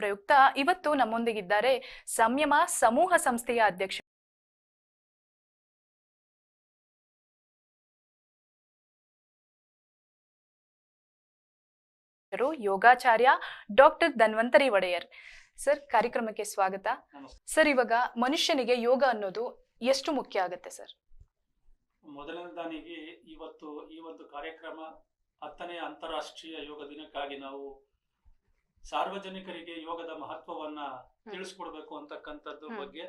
ಪ್ರಯುಕ್ತ ಇವತ್ತು ನಮ್ಮೊಂದಿಗಿದ್ದಾರೆ ಸಂಯಮ ಸಮೂಹ ಸಂಸ್ಥೆಯ ಅಧ್ಯಕ್ಷ ಯೋಗಾಚಾರ್ಯ ಡಾಕ್ಟರ್ ಧನ್ವಂತರಿ ಒಡೆಯರ್. ಸರ್ ಕಾರ್ಯಕ್ರಮಕ್ಕೆ ಸ್ವಾಗತ. ಸರ್ ಇವಾಗ ಮನುಷ್ಯನಿಗೆ ಯೋಗ ಅನ್ನೋದು ಎಷ್ಟು ಮುಖ್ಯ ಆಗುತ್ತೆ ಸರ್? ಮೊದಲನೇದಾನಿಗೆ ಇವತ್ತು ಈ ಒಂದು ಕಾರ್ಯಕ್ರಮ ಹತ್ತನೇ ಅಂತಾರಾಷ್ಟ್ರೀಯ ಯೋಗ ದಿನಕ್ಕಾಗಿ ನಾವು ಸಾರ್ವಜನಿಕರಿಗೆ ಯೋಗದ ಮಹತ್ವವನ್ನ ತಿಳಿಸ್ಕೊಡ್ಬೇಕು ಅಂತಕ್ಕಂಥದ್ದು ಬಗ್ಗೆ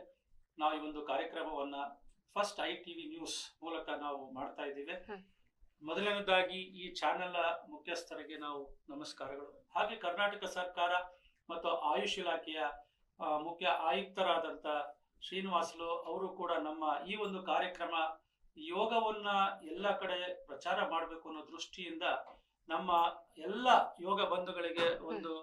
ನಾವು ಈ ಒಂದು ಕಾರ್ಯಕ್ರಮವನ್ನ ಫಸ್ಟ್ ಐ ಟಿವಿ ನ್ಯೂಸ್ ಮೂಲಕ ನಾವು ಮಾಡ್ತಾ ಇದ್ದೀವಿ. ಮೊದಲನೇದಾಗಿ ಈ ಚಾನೆಲ್ ಮುಖ್ಯಸ್ಥರಿಗೆ ನಾವು ನಮಸ್ಕಾರಗಳು. ಹಾಗೆ ಕರ್ನಾಟಕ ಸರ್ಕಾರ ಮತ್ತು ಆಯುಷ್ ಇಲಾಖೆಯ ಮುಖ್ಯ ಆಯುಕ್ತರಾದಂತ ಶ್ರೀನಿವಾಸಲು ಅವರು ಕೂಡ ನಮ್ಮ ಈ ಒಂದು ಕಾರ್ಯಕ್ರಮ ಯೋಗವನ್ನ ಎಲ್ಲ ಕಡೆ ಪ್ರಚಾರ ಮಾಡಬೇಕು ಅನ್ನೋ ದೃಷ್ಟಿಯಿಂದ ನಮ್ಮ ಎಲ್ಲ ಯೋಗ ಬಂಧುಗಳಿಗೆ ಒಂದು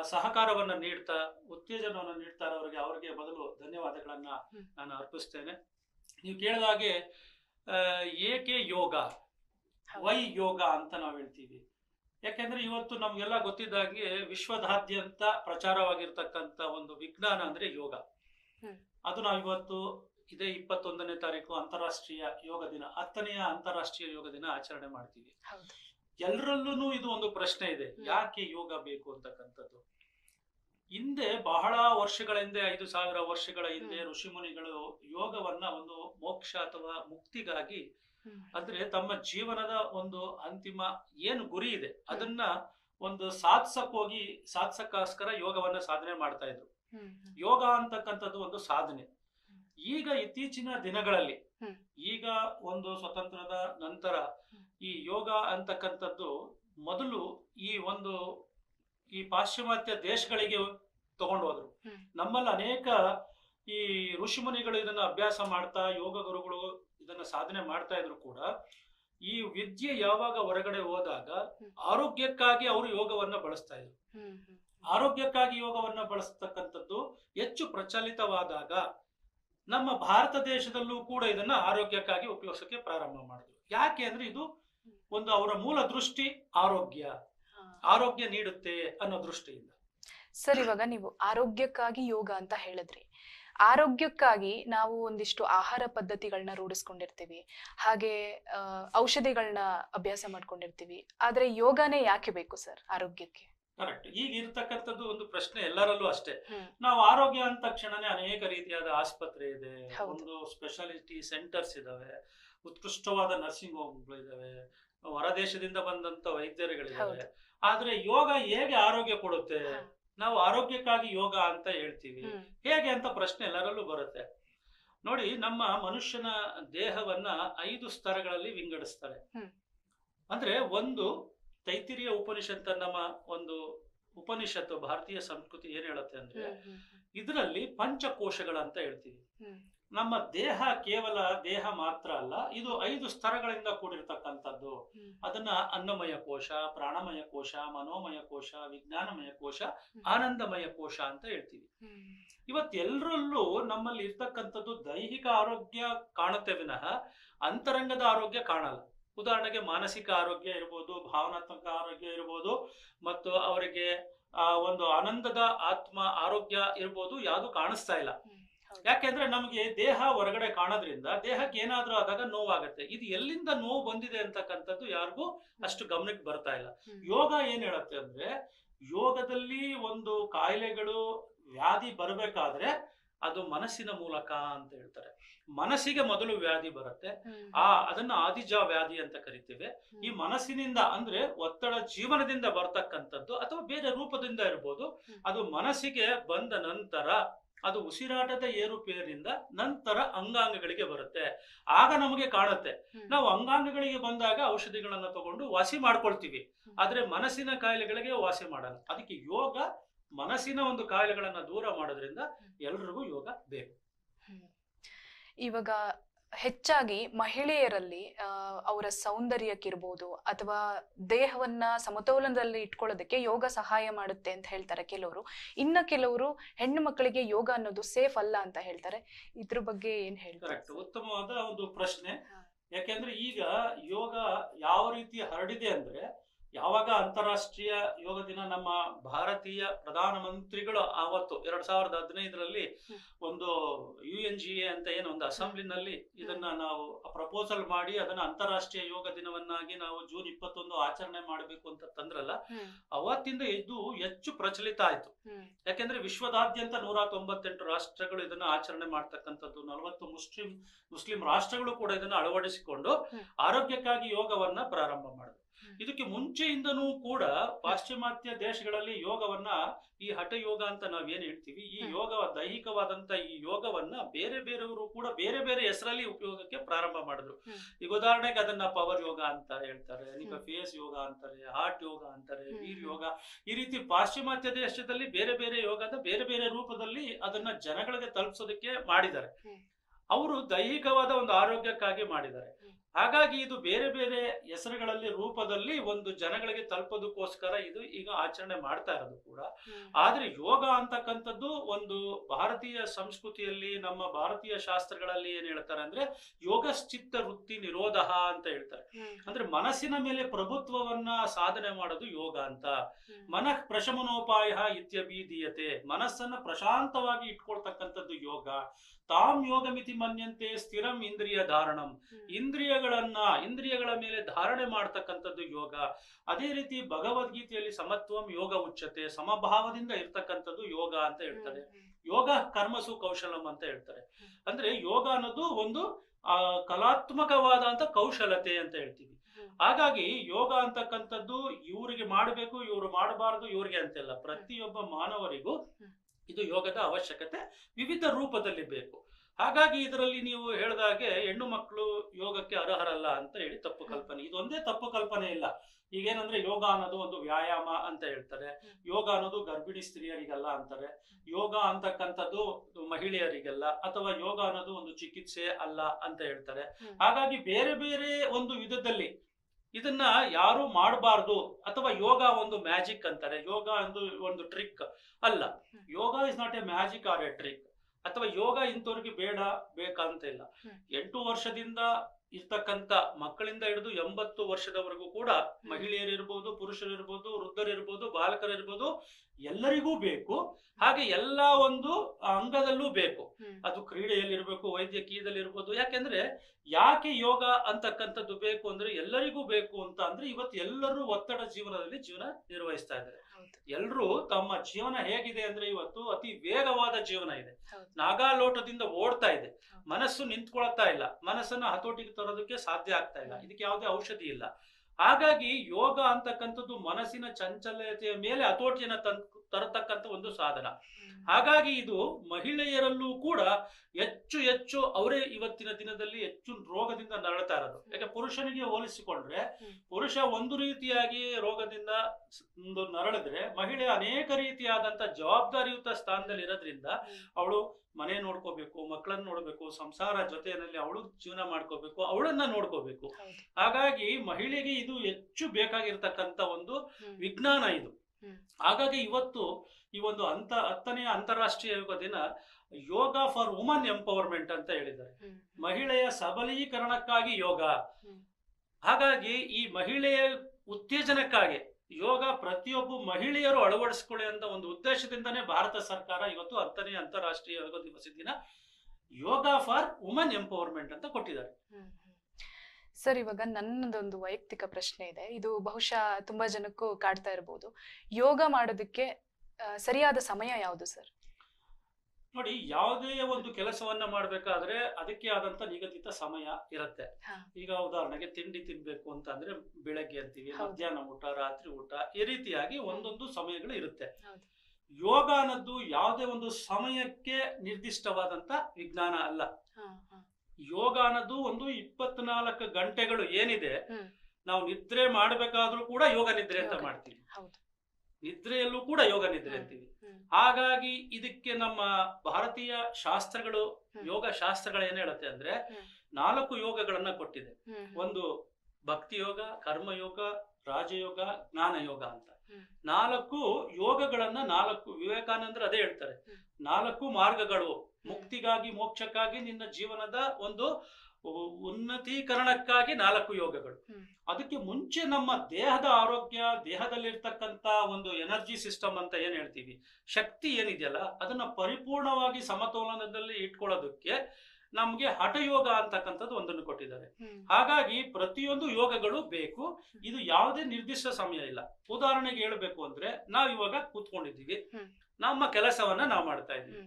ಸಹಕಾರವನ್ನ ನೀಡ್ತಾ ಉತ್ತೇಜನವನ್ನು ನೀಡ್ತಾ ಇರೋರಿಗೆ ಅವರಿಗೆ ಮೊದಲು ಧನ್ಯವಾದಗಳನ್ನ ನಾನು ಅರ್ಪಿಸ್ತೇನೆ. ನೀವು ಕೇಳಿದ ಹಾಗೆ ಏಕೆ ಯೋಗ? ವೈ ಯೋಗ ಅಂತ ನಾವು ಹೇಳ್ತೀವಿ. ಯಾಕೆಂದ್ರೆ ಇವತ್ತು ನಮ್ಗೆಲ್ಲ ಗೊತ್ತಿದ್ದಾಗೆ ವಿಶ್ವದಾದ್ಯಂತ ಪ್ರಚಾರವಾಗಿರ್ತಕ್ಕಂತ ಒಂದು ವಿಜ್ಞಾನ ಅಂದ್ರೆ ಯೋಗ. ಅದು ನಾವು ಇವತ್ತು ಇದೇ ಇಪ್ಪತ್ತೊಂದನೇ ತಾರೀಕು ಅಂತಾರಾಷ್ಟ್ರೀಯ ಯೋಗ ದಿನ ಹತ್ತನೆಯ ಅಂತಾರಾಷ್ಟ್ರೀಯ ಯೋಗ ದಿನ ಆಚರಣೆ ಮಾಡ್ತೀವಿ. ಎಲ್ಲರಲ್ಲೂ ಇದು ಒಂದು ಪ್ರಶ್ನೆ ಇದೆ ಯಾಕೆ ಯೋಗ ಬೇಕು ಅಂತಕ್ಕಂಥದ್ದು ಹಿಂದೆ ಬಹಳ ವರ್ಷಗಳ ಹಿಂದೆ ಐದು ಸಾವಿರ ವರ್ಷಗಳ ಹಿಂದೆ ಋಷಿ ಋಷಿಮುನಿಗಳು ಯೋಗವನ್ನ ಒಂದು ಮೋಕ್ಷ ಅಥವಾ ಮುಕ್ತಿಗಾಗಿ. ಅಂದ್ರೆ ತಮ್ಮ ಜೀವನದ ಒಂದು ಅಂತಿಮ ಏನು ಗುರಿ ಇದೆ ಅದನ್ನ ಒಂದು ಸಾಧಿಸಕ್ ಹೋಗಿ ಸಾಧಿಸಕ್ಕೋಸ್ಕರ ಯೋಗವನ್ನ ಸಾಧನೆ ಮಾಡ್ತಾ ಇದ್ರು. ಯೋಗ ಅಂತಕ್ಕಂಥದ್ದು ಒಂದು ಸಾಧನೆ. ಈಗ ಇತ್ತೀಚಿನ ದಿನಗಳಲ್ಲಿ ಈಗ ಒಂದು ಸ್ವತಂತ್ರದ ನಂತರ ಈ ಯೋಗ ಅಂತಕ್ಕಂಥದ್ದು ಮೊದಲು ಈ ಒಂದು ಈ ಪಾಶ್ಚಿಮಾತ್ಯ ದೇಶಗಳಿಗೆ ತಗೊಂಡು ಹೋದ್ರು. ನಮ್ಮಲ್ಲಿ ಅನೇಕ ಈ ಋಷಿಮುನಿಗಳು ಇದನ್ನ ಅಭ್ಯಾಸ ಮಾಡ್ತಾ ಯೋಗ ಗುರುಗಳು ಇದನ್ನ ಸಾಧನೆ ಮಾಡ್ತಾ ಇದ್ರು ಕೂಡ. ಈ ವಿದ್ಯೆ ಯಾವಾಗ ಹೊರಗಡೆ ಹೋದಾಗ ಆರೋಗ್ಯಕ್ಕಾಗಿ ಅವರು ಯೋಗವನ್ನ ಬಳಸ್ತಾ ಇದ್ರು. ಆರೋಗ್ಯಕ್ಕಾಗಿ ಯೋಗವನ್ನ ಬಳಸ್ತಕ್ಕಂಥದ್ದು ಹೆಚ್ಚು ಪ್ರಚಲಿತವಾದಾಗ ನಮ್ಮ ಭಾರತ ದೇಶದಲ್ಲೂ ಕೂಡ ಇದನ್ನ ಆರೋಗ್ಯಕ್ಕಾಗಿ ಉಪಯೋಗಿಸೋಕೆ ಪ್ರಾರಂಭ ಮಾಡಿದ್ರು. ಯಾಕೆ ಅಂದ್ರೆ ಇದು ಒಂದು ಅವರ ಮೂಲ ದೃಷ್ಟಿ ಆರೋಗ್ಯ. ಆರೋಗ್ಯ ನೀಡುತ್ತೆ ಅನ್ನೋ ದೃಷ್ಟಿಯಿಂದ. ಸರ್ ಇವಾಗ ನೀವು ಆರೋಗ್ಯಕ್ಕಾಗಿ ಯೋಗ ಅಂತ ಹೇಳಿದ್ರಿ. ಆರೋಗ್ಯಕ್ಕಾಗಿ ನಾವು ಒಂದಿಷ್ಟು ಆಹಾರ ಪದ್ಧತಿಗಳನ್ನ ರೂಢಿಸ್ಕೊಂಡಿರ್ತೀವಿ. ಹಾಗೆ ಔಷಧಿಗಳನ್ನ ಅಭ್ಯಾಸ ಮಾಡ್ಕೊಂಡಿರ್ತೀವಿ. ಆದ್ರೆ ಯೋಗನೇ ಯಾಕೆ ಬೇಕು ಸರ್ ಆರೋಗ್ಯಕ್ಕೆ? ಕರೆಕ್ಟ್ ಈಗ ಇರ್ತಕ್ಕಂಥದ್ದು ಒಂದು ಪ್ರಶ್ನೆ ಎಲ್ಲರಲ್ಲೂ ಅಷ್ಟೇ. ನಾವು ಆರೋಗ್ಯ ಅಂದ ತಕ್ಷಣನೇ ಅನೇಕ ರೀತಿಯಾದ ಆಸ್ಪತ್ರೆ ಇದೆ. ಒಂದು ಸ್ಪೆಷಾಲಿಟಿ ಸೆಂಟರ್ಸ್ ಇದಾವೆ. ಉತ್ಕೃಷ್ಟವಾದ ನರ್ಸಿಂಗ್ ಹೋಮ್ಗಳು ಇದಾವೆ. ಹೊರ ದೇಶದಿಂದ ಬಂದಂತ ವೈದ್ಯರುಗಳಿದಾವೆ. ಆದ್ರೆ ಯೋಗ ಹೇಗೆ ಆರೋಗ್ಯ ಕೊಡುತ್ತೆ? ನಾವು ಆರೋಗ್ಯಕ್ಕಾಗಿ ಯೋಗ ಅಂತ ಹೇಳ್ತೀವಿ. ಹೇಗೆ ಅಂತ ಪ್ರಶ್ನೆ ಎಲ್ಲರಲ್ಲೂ ಬರುತ್ತೆ. ನೋಡಿ ನಮ್ಮ ಮನುಷ್ಯನ ದೇಹವನ್ನ ಐದು ಸ್ತರಗಳಲ್ಲಿ ವಿಂಗಡಿಸ್ತಾರೆ. ಅಂದ್ರೆ ಒಂದು ತೈತಿರಿಯ ಉಪನಿಷತ್ ನಮ್ಮ ಒಂದು ಉಪನಿಷತ್ತು ಭಾರತೀಯ ಸಂಸ್ಕೃತಿ ಏನ್ ಹೇಳುತ್ತೆ ಅಂದ್ರೆ ಇದರಲ್ಲಿ ಪಂಚಕೋಶಗಳು ಅಂತ ಪಂಚಕೋಶಗಳಂತ ಹೇಳ್ತೀವಿ ನಮ್ಮ ದೇಹ ಕೇವಲ ದೇಹ ಮಾತ್ರ ಅಲ್ಲ ಇದು ಐದು ಸ್ತರಗಳಿಂದ ಕೂಡಿರ್ತಕ್ಕಂಥದ್ದು. ಅದನ್ನ ಅನ್ನಮಯ ಕೋಶ ಪ್ರಾಣಮಯ ಕೋಶ ಮನೋಮಯ ಕೋಶ ವಿಜ್ಞಾನಮಯ ಕೋಶ ಆನಂದಮಯ ಕೋಶ ಅಂತ ಹೇಳ್ತೀವಿ. ಇವತ್ತೆಲ್ಲರಲ್ಲೂ ನಮ್ಮಲ್ಲಿ ಇರ್ತಕ್ಕಂಥದ್ದು ದೈಹಿಕ ಆರೋಗ್ಯ ಕಾಣುತ್ತೆ ವಿನಃ ಅಂತರಂಗದ ಆರೋಗ್ಯ ಕಾಣಲ್ಲ. ಉದಾಹರಣೆಗೆ ಮಾನಸಿಕ ಆರೋಗ್ಯ ಇರ್ಬೋದು ಭಾವನಾತ್ಮಕ ಆರೋಗ್ಯ ಇರ್ಬೋದು ಮತ್ತು ಅವರಿಗೆ ಆ ಒಂದು ಆನಂದದ ಆತ್ಮ ಆರೋಗ್ಯ ಇರ್ಬೋದು ಯಾವುದು ಕಾಣಿಸ್ತಾ ಇಲ್ಲ. ಯಾಕೆಂದ್ರೆ ನಮಗೆ ದೇಹ ಹೊರಗಡೆ ಕಾಣೋದ್ರಿಂದ ದೇಹಕ್ಕೆ ಏನಾದ್ರೂ ಆದಾಗ ನೋವಾಗುತ್ತೆ. ಇದು ಎಲ್ಲಿಂದ ನೋವು ಬಂದಿದೆ ಅಂತಕ್ಕಂಥದ್ದು ಯಾರಿಗೂ ಅಷ್ಟು ಗಮನಕ್ಕೆ ಬರ್ತಾ ಇಲ್ಲ. ಯೋಗ ಏನ್ ಹೇಳುತ್ತೆ ಅಂದ್ರೆ ಯೋಗದಲ್ಲಿ ಒಂದು ಕಾಯಿಲೆಗಳು ವ್ಯಾಧಿ ಬರಬೇಕಾದ್ರೆ ಅದು ಮನಸ್ಸಿನ ಮೂಲಕ ಅಂತ ಹೇಳ್ತಾರೆ. ಮನಸ್ಸಿಗೆ ಮೊದಲು ವ್ಯಾಧಿ ಬರುತ್ತೆ. ಆ ಅದನ್ನ ಆದಿಜ ವ್ಯಾಧಿ ಅಂತ ಕರಿತೇವೆ. ಈ ಮನಸ್ಸಿನಿಂದ ಅಂದ್ರೆ ಒತ್ತಡ ಜೀವನದಿಂದ ಬರ್ತಕ್ಕಂಥದ್ದು ಅಥವಾ ಬೇರೆ ರೂಪದಿಂದ ಇರ್ಬೋದು. ಅದು ಮನಸ್ಸಿಗೆ ಬಂದ ನಂತರ ಅದು ಉಸಿರಾಟದ ಏರುಪೇರಿನಿಂದ ನಂತರ ಅಂಗಾಂಗಗಳಿಗೆ ಬರುತ್ತೆ. ಆಗ ನಮಗೆ ಕಾಣುತ್ತೆ. ನಾವು ಅಂಗಾಂಗಗಳಿಗೆ ಬಂದಾಗ ಔಷಧಿಗಳನ್ನ ತಗೊಂಡು ವಾಸಿ ಮಾಡ್ಕೊಳ್ತೀವಿ. ಆದ್ರೆ ಮನಸ್ಸಿನ ಕಾಯಿಲೆಗಳಿಗೆ ವಾಸಿ ಮಾಡಲ್ಲ. ಅದಕ್ಕೆ ಯೋಗ ಮನಸ್ಸಿನ ಒಂದು ಕಾಯಿಲೆಗಳನ್ನ ದೂರ ಮಾಡೋದ್ರಿಂದ ಎಲ್ರಿಗೂ ಯೋಗ ಬೇಕು. ಇವಾಗ ಹೆಚ್ಚಾಗಿ ಮಹಿಳೆಯರಲ್ಲಿ ಅವರ ಸೌಂದರ್ಯಕ್ಕಿರ್ಬೋದು ಅಥವಾ ದೇಹವನ್ನ ಸಮತೋಲನದಲ್ಲಿ ಇಟ್ಕೊಳ್ಳೋದಕ್ಕೆ ಯೋಗ ಸಹಾಯ ಮಾಡುತ್ತೆ ಅಂತ ಹೇಳ್ತಾರೆ ಕೆಲವರು. ಇನ್ನ ಕೆಲವರು ಹೆಣ್ಣು ಮಕ್ಕಳಿಗೆ ಯೋಗ ಅನ್ನೋದು ಸೇಫ್ ಅಲ್ಲ ಅಂತ ಹೇಳ್ತಾರೆ. ಇದ್ರ ಬಗ್ಗೆ ಏನ್ ಹೇಳ್ತಾರೆ? ಉತ್ತಮವಾದ ಒಂದು ಪ್ರಶ್ನೆ. ಯಾಕೆಂದ್ರೆ ಈಗ ಯೋಗ ಯಾವ ರೀತಿ ಹರಡಿದೆ ಅಂದ್ರೆ ಯಾವಾಗ ಅಂತಾರಾಷ್ಟ್ರೀಯ ಯೋಗ ದಿನ ನಮ್ಮ ಭಾರತೀಯ ಪ್ರಧಾನಮಂತ್ರಿಗಳು ಆವತ್ತು ಎರಡ್ ಸಾವಿರದ ಹದಿನೈದರಲ್ಲಿ ಒಂದು ಯು ಎನ್ ಜಿ ಎ ಅಂತ ಏನು ಒಂದು ಅಸೆಂಬ್ಲಿನಲ್ಲಿ ಇದನ್ನ ನಾವು ಪ್ರಪೋಸಲ್ ಮಾಡಿ ಅದನ್ನ ಅಂತಾರಾಷ್ಟ್ರೀಯ ಯೋಗ ದಿನವನ್ನಾಗಿ ನಾವು ಜೂನ್ ಇಪ್ಪತ್ತೊಂದು ಆಚರಣೆ ಮಾಡಬೇಕು ಅಂತ ತಂದ್ರಲ್ಲ ಅವತ್ತಿಂದ ಇದು ಹೆಚ್ಚು ಪ್ರಚಲಿತ ಆಯ್ತು. ಯಾಕೆಂದ್ರೆ ವಿಶ್ವದಾದ್ಯಂತ ನೂರ ತೊಂಬತ್ತೆಂಟು ರಾಷ್ಟ್ರಗಳು ಇದನ್ನ ಆಚರಣೆ ಮಾಡ್ತಕ್ಕಂಥದ್ದು ನಲವತ್ತು ಮುಸ್ಲಿಂ ಮುಸ್ಲಿಂ ರಾಷ್ಟ್ರಗಳು ಕೂಡ ಇದನ್ನ ಅಳವಡಿಸಿಕೊಂಡು ಆರೋಗ್ಯಕ್ಕಾಗಿ ಯೋಗವನ್ನ ಪ್ರಾರಂಭ ಮಾಡಿದ್ರು. ಇದಕ್ಕೆ ಮುಂಚೆಯಿಂದನೂ ಕೂಡ ಪಾಶ್ಚಿಮಾತ್ಯ ದೇಶಗಳಲ್ಲಿ ಯೋಗವನ್ನ ಈ ಹಠ ಯೋಗ ಅಂತ ನಾವ್ ಏನ್ ಹೇಳ್ತೀವಿ ಈ. ಯೋಗ ದೈಹಿಕವಾದಂತ ಈ ಯೋಗವನ್ನ ಬೇರೆ ಬೇರೆಯವರು ಕೂಡ ಬೇರೆ ಬೇರೆ ಹೆಸರಲ್ಲಿ ಉಪಯೋಗಕ್ಕೆ ಪ್ರಾರಂಭ ಮಾಡಿದ್ರು. ಈಗ ಉದಾಹರಣೆಗೆ ಅದನ್ನ ಪವರ್ ಯೋಗ ಅಂತ ಹೇಳ್ತಾರೆ ಈಗ ಫೇಸ್ ಯೋಗ ಅಂತಾರೆ ಹಾರ್ಟ್ ಯೋಗ ಅಂತಾರೆ. ವೀರ್ ಯೋಗ ಈ ರೀತಿ ಪಾಶ್ಚಿಮಾತ್ಯ ದೇಶದಲ್ಲಿ ಬೇರೆ ಬೇರೆ ಯೋಗದ ಬೇರೆ ಬೇರೆ ರೂಪದಲ್ಲಿ ಅದನ್ನ ಜನಗಳಿಗೆ ತಲುಪಿಸೋದಕ್ಕೆ ಮಾಡಿದ್ದಾರೆ. ಅವರು ದೈಹಿಕವಾದ ಒಂದು ಆರೋಗ್ಯಕ್ಕಾಗಿ ಮಾಡಿದ್ದಾರೆ. ಹಾಗಾಗಿ ಇದು ಬೇರೆ ಬೇರೆ ಹೆಸರುಗಳಲ್ಲಿ ರೂಪದಲ್ಲಿ ಒಂದು ಜನಗಳಿಗೆ ತಲುಪೋದಕ್ಕೋಸ್ಕರ ಇದು ಈಗ ಆಚರಣೆ ಮಾಡ್ತಾ ಇರೋದು ಕೂಡ. ಆದ್ರೆ ಯೋಗ ಅಂತಕ್ಕಂಥದ್ದು ಒಂದು ಭಾರತೀಯ ಸಂಸ್ಕೃತಿಯಲ್ಲಿ ನಮ್ಮ ಭಾರತೀಯ ಶಾಸ್ತ್ರಗಳಲ್ಲಿ ಏನ್ ಹೇಳ್ತಾರೆ ಅಂದ್ರೆ ಯೋಗಶ್ಚಿತ್ತ ವೃತ್ತಿ ನಿರೋಧ ಅಂತ ಹೇಳ್ತಾರೆ. ಅಂದ್ರೆ ಮನಸ್ಸಿನ ಮೇಲೆ ಪ್ರಭುತ್ವವನ್ನ ಸಾಧನೆ ಮಾಡೋದು ಯೋಗ ಅಂತ. ಮನಃ ಪ್ರಶಮನೋಪಾಯ ಇತ್ಯಭೀದೀಯತೆ ಮನಸ್ಸನ್ನ ಪ್ರಶಾಂತವಾಗಿ ಇಟ್ಕೊಳ್ತಕ್ಕಂಥದ್ದು ಯೋಗ. ತಾಮ್ ಯೋಗಮಿತಿ ಮನ್ಯಂತೆ ಸ್ಥಿರಂ ಇಂದ್ರಿಯ ಧಾರಣಂ. ಇಂದ್ರಿಯಗಳನ್ನ ಇಂದ್ರಿಯಗಳ ಮೇಲೆ ಧಾರಣೆ ಮಾಡ್ತಕ್ಕಂಥದ್ದು ಯೋಗ. ಅದೇ ರೀತಿ ಭಗವದ್ಗೀತೆಯಲ್ಲಿ ಸಮತ್ವಂ ಯೋಗ ಉಚ್ಚತೆ ಸಮಭಾವದಿಂದ ಇರ್ತಕ್ಕಂಥದ್ದು ಯೋಗ ಅಂತ ಹೇಳ್ತಾರೆ. ಯೋಗ ಕರ್ಮಸು ಕೌಶಲಂ ಅಂತ ಹೇಳ್ತಾರೆ. ಅಂದ್ರೆ ಯೋಗ ಅನ್ನೋದು ಒಂದು ಆ ಕಲಾತ್ಮಕವಾದಂತ ಕೌಶಲತೆ ಅಂತ ಹೇಳ್ತೀವಿ. ಹಾಗಾಗಿ ಯೋಗ ಅಂತಕ್ಕಂಥದ್ದು ಇವರಿಗೆ ಮಾಡಬೇಕು ಇವ್ರು ಮಾಡಬಾರದು ಇವ್ರಿಗೆ ಅಂತೆಲ್ಲ. ಪ್ರತಿಯೊಬ್ಬ ಮಾನವರಿಗೂ. ಇದು ಯೋಗದ ಅವಶ್ಯಕತೆ ವಿವಿಧ ರೂಪದಲ್ಲಿ ಬೇಕು. ಹಾಗಾಗಿ ಇದರಲ್ಲಿ ನೀವು ಹೇಳಿದಾಗೆ ಹೆಣ್ಣು ಮಕ್ಕಳು ಯೋಗಕ್ಕೆ ಅರ್ಹರಲ್ಲ ಅಂತ ಹೇಳಿ ತಪ್ಪು ಕಲ್ಪನೆ. ಇದೊಂದೇ ತಪ್ಪು ಕಲ್ಪನೆ ಇಲ್ಲ. ಈಗೇನಂದ್ರೆ ಯೋಗ ಅನ್ನೋದು ಒಂದು ವ್ಯಾಯಾಮ ಅಂತ ಹೇಳ್ತಾರೆ. ಯೋಗ ಅನ್ನೋದು ಗರ್ಭಿಣಿ ಸ್ತ್ರೀಯರಿಗೆಲ್ಲ ಅಂತಾರೆ. ಯೋಗ ಅಂತಕ್ಕಂಥದ್ದು ಮಹಿಳೆಯರಿಗೆಲ್ಲ ಅಥವಾ ಯೋಗ ಅನ್ನೋದು ಒಂದು ಚಿಕಿತ್ಸೆ ಅಲ್ಲ ಅಂತ ಹೇಳ್ತಾರೆ. ಹಾಗಾಗಿ ಬೇರೆ ಬೇರೆ ಒಂದು ವಿಧದಲ್ಲಿ ಇದನ್ನ ಯಾರು ಮಾಡಬಾರ್ದು ಅಥವಾ ಯೋಗ ಒಂದು ಮ್ಯಾಜಿಕ್ ಅಂತಾರೆ. ಯೋಗ ಒಂದು ಒಂದು ಟ್ರಿಕ್ ಅಲ್ಲ. Yoga is not a magic or a trick ಅಥವಾ ಯೋಗ ಇಂಥವ್ರಿಗೆ ಬೇಡ ಬೇಕಂತ ಇಲ್ಲ. ಎಂಟು ವರ್ಷದಿಂದ ಇರ್ತಕ್ಕಂತ ಮಕ್ಕಳಿಂದ ಹಿಡಿದು ಎಂಬತ್ತು ವರ್ಷದವರೆಗೂ ಕೂಡ ಮಹಿಳೆಯರಿರ್ಬೋದು ಪುರುಷರಿರ್ಬೋದು ವೃದ್ಧರಿರ್ಬೋದು ಬಾಲಕರಿರ್ಬೋದು ಎಲ್ಲರಿಗೂ ಬೇಕು. ಹಾಗೆ ಎಲ್ಲ ಒಂದು ಅಂಗದಲ್ಲೂ ಬೇಕು. ಅದು ಕ್ರೀಡೆಯಲ್ಲಿರ್ಬೇಕು ವೈದ್ಯಕೀಯದಲ್ಲಿರ್ಬೋದು ಯಾಕೆಂದ್ರೆ ಯಾಕೆ ಯೋಗ ಅಂತಕ್ಕಂಥದ್ದು ಬೇಕು ಅಂದ್ರೆ ಎಲ್ಲರಿಗೂ ಬೇಕು ಅಂತ ಅಂದ್ರೆ ಇವತ್ತು ಎಲ್ಲರೂ ಒತ್ತಡ ಜೀವನದಲ್ಲಿ ಜೀವನ ನಿರ್ವಹಿಸ್ತಾ ಇದ್ದಾರೆ. ಹೌದು. ಎಲ್ಲರೂ ತಮ್ಮ ಜೀವನ ಹೇಗಿದೆ ಅಂದ್ರೆ ಇವತ್ತು ಅತಿ ವೇಗವಾದ ಜೀವನ ಇದೆ. ನಾಗಾಲೋಟದಿಂದ ಓಡ್ತಾ ಇದೆ. ಮನಸ್ಸು ನಿಂತ್ಕೊಳ್ತಾ ಇಲ್ಲ. ಮನಸ್ಸನ್ನ ಹತೋಟಿಗೆ ತರೋದಕ್ಕೆ ಸಾಧ್ಯ ಆಗ್ತಾ ಇಲ್ಲ. ಇದಕ್ಕೆ ಯಾವುದೇ ಔಷಧಿ ಇಲ್ಲ. ಹಾಗಾಗಿ ಯೋಗ ಅಂತಕ್ಕಂಥದ್ದು ಮನಸ್ಸಿನ ಚಂಚಲತೆಯ ಮೇಲೆ ಹತೋಟಿಯನ್ನ ತನ್ ತರತಕ್ಕಂಥ ಒಂದು ಸಾಧನ. ಹಾಗಾಗಿ ಇದು ಮಹಿಳೆಯರಲ್ಲೂ ಕೂಡ ಹೆಚ್ಚು ಹೆಚ್ಚು ಅವರೇ ಇವತ್ತಿನ ದಿನದಲ್ಲಿ ಹೆಚ್ಚು ರೋಗದಿಂದ ನರಳತಾ ಇರೋದು. ಯಾಕೆ ಪುರುಷನಿಗೆ ಹೋಲಿಸಿಕೊಂಡ್ರೆ ಪುರುಷ ಒಂದು ರೀತಿಯಾಗಿ ರೋಗದಿಂದ ಒಂದು ನರಳಿದ್ರೆ ಮಹಿಳೆ ಅನೇಕ ರೀತಿಯಾದಂತ ಜವಾಬ್ದಾರಿಯುತ ಸ್ಥಾನದಲ್ಲಿ ಇರೋದ್ರಿಂದ ಅವಳು ಮನೆ ನೋಡ್ಕೋಬೇಕು ಮಕ್ಕಳನ್ನ ನೋಡ್ಬೇಕು ಸಂಸಾರ ಜೊತೆಯಲ್ಲಿ ಅವಳು ಜೀವನ ಮಾಡ್ಕೋಬೇಕು ಅವಳನ್ನ ನೋಡ್ಕೋಬೇಕು. ಹಾಗಾಗಿ ಮಹಿಳೆಗೆ ಇದು ಹೆಚ್ಚು ಬೇಕಾಗಿರ್ತಕ್ಕಂತ ಒಂದು ವಿಜ್ಞಾನ ಇದು. ಹಾಗಾಗಿ ಇವತ್ತು ಈ ಒಂದು ಅಂತ ಹತ್ತನೆಯ ಅಂತಾರಾಷ್ಟ್ರೀಯ ಯೋಗ ದಿನ ಯೋಗ ಫಾರ್ ವುಮನ್ ಎಂಪವರ್ಮೆಂಟ್ ಅಂತ ಹೇಳಿದ್ದಾರೆ. ಮಹಿಳೆಯ ಸಬಲೀಕರಣಕ್ಕಾಗಿ ಯೋಗ. ಹಾಗಾಗಿ ಈ ಮಹಿಳೆಯ ಉತ್ತೇಜನಕ್ಕಾಗಿ ಯೋಗ ಪ್ರತಿಯೊಬ್ಬ ಮಹಿಳೆಯರು ಅಳವಡಿಸಿಕೊಳ್ಳಿ ಅಂತ ಒಂದು ಉದ್ದೇಶದಿಂದನೇ ಭಾರತ ಸರ್ಕಾರ ಇವತ್ತು ಹತ್ತನೇ ಅಂತಾರಾಷ್ಟ್ರೀಯ ಯೋಗ ದಿವಸ ದಿನ ಯೋಗ ಫಾರ್ ವುಮನ್ ಎಂಪವರ್ಮೆಂಟ್ ಅಂತ ಕೊಟ್ಟಿದ್ದಾರೆ. ಸರ್ ಇವಾಗ ನನ್ನದೊಂದು ವೈಯಕ್ತಿಕ ಪ್ರಶ್ನೆ ಇದೆ. ಇದು ಬಹುಶಃ ತುಂಬಾ ಜನಕ್ಕೂ ಕಾಡ್ತಾ ಇರಬಹುದು ಯೋಗ ಮಾಡೋದಕ್ಕೆ ಸರಿಯಾದ ಸಮಯ ಯಾವುದು ಸರ್? ನೋಡಿ ಯಾವುದೇ ಒಂದು ಕೆಲಸವನ್ನ ಮಾಡ್ಬೇಕಾದ್ರೆ ಅದಕ್ಕೆ ಆದಂತ ನಿಗದಿತ ಸಮಯ ಇರುತ್ತೆ. ಈಗ ಉದಾಹರಣೆಗೆ ತಿಂಡಿ ತಿನ್ಬೇಕು ಅಂತ ಅಂದ್ರೆ ಬೆಳಗ್ಗೆ ಅಂತೀವಿ ಮಧ್ಯಾಹ್ನ ಊಟ ರಾತ್ರಿ ಊಟ ಈ ರೀತಿಯಾಗಿ ಒಂದೊಂದು ಸಮಯಗಳು ಇರುತ್ತೆ. ಯೋಗ ಅನ್ನೋದು ಯಾವುದೇ ಒಂದು ಸಮಯಕ್ಕೆ ನಿರ್ದಿಷ್ಟವಾದಂತ ವಿಜ್ಞಾನ ಅಲ್ಲ. ಯೋಗ ಅನ್ನೋದು ಒಂದು ಇಪ್ಪತ್ನಾಲ್ಕು ಗಂಟೆಗಳು ಏನಿದೆ ನಾವು ನಿದ್ರೆ ಮಾಡ್ಬೇಕಾದ್ರೂ ಕೂಡ ಯೋಗ ನಿದ್ರೆ ಅಂತ ಮಾಡ್ತೀವಿ. ನಿದ್ರೆಯಲ್ಲೂ ಕೂಡ ಯೋಗ ನಿದ್ರೆ ಅಂತೀವಿ. ಹಾಗಾಗಿ ಇದಕ್ಕೆ ನಮ್ಮ ಭಾರತೀಯ ಶಾಸ್ತ್ರಗಳು ಯೋಗ ಶಾಸ್ತ್ರಗಳು ಏನ್ ಹೇಳುತ್ತೆ ಅಂದ್ರೆ ನಾಲ್ಕು ಯೋಗಗಳನ್ನ ಕೊಟ್ಟಿದೆ. ಒಂದು ಭಕ್ತಿ ಯೋಗ ಕರ್ಮಯೋಗ ರಾಜಯೋಗ ಜ್ಞಾನ ಯೋಗ ಅಂತ. ನಾಲ್ಕು ಯೋಗಗಳನ್ನ ನಾಲ್ಕು ವಿವೇಕಾನಂದರು ಅದೇ ಹೇಳ್ತಾರೆ. ನಾಲ್ಕು ಮಾರ್ಗಗಳು. ಮುಕ್ತಿಗಾಗಿ ಮೋಕ್ಷಕ್ಕಾಗಿ ನಿನ್ನ ಜೀವನದ ಒಂದು ಉನ್ನತೀಕರಣಕ್ಕಾಗಿ ನಾಲ್ಕು ಯೋಗಗಳು. ಅದಕ್ಕೆ ಮುಂಚೆ ನಮ್ಮ ದೇಹದ ಆರೋಗ್ಯ ದೇಹದಲ್ಲಿರ್ತಕ್ಕಂಥ ಒಂದು ಎನರ್ಜಿ ಸಿಸ್ಟಮ್ ಅಂತ ಏನ್ ಹೇಳ್ತೀವಿ? ಶಕ್ತಿ ಏನಿದೆಯಲ್ಲ ಅದನ್ನ ಪರಿಪೂರ್ಣವಾಗಿ ಸಮತೋಲನದಲ್ಲಿ ಇಟ್ಕೊಳ್ಳೋದಕ್ಕೆ ನಮ್ಗೆ ಹಠಯೋಗ ಅಂತಕ್ಕಂಥದ್ದು ಒಂದನ್ನು ಕೊಟ್ಟಿದ್ದಾರೆ. ಹಾಗಾಗಿ ಪ್ರತಿಯೊಂದು ಯೋಗಗಳು ಬೇಕು. ಇದು ಯಾವುದೇ ನಿರ್ದಿಷ್ಟ ಸಮಯ ಇಲ್ಲ. ಉದಾಹರಣೆಗೆ ಹೇಳ್ಬೇಕು ಅಂದ್ರೆ ನಾವ್ ಇವಾಗ ಕೂತ್ಕೊಂಡಿದ್ದೀವಿ ನಮ್ಮ ಕೆಲಸವನ್ನ ನಾವು ಮಾಡ್ತಾ ಇದ್ದೀವಿ.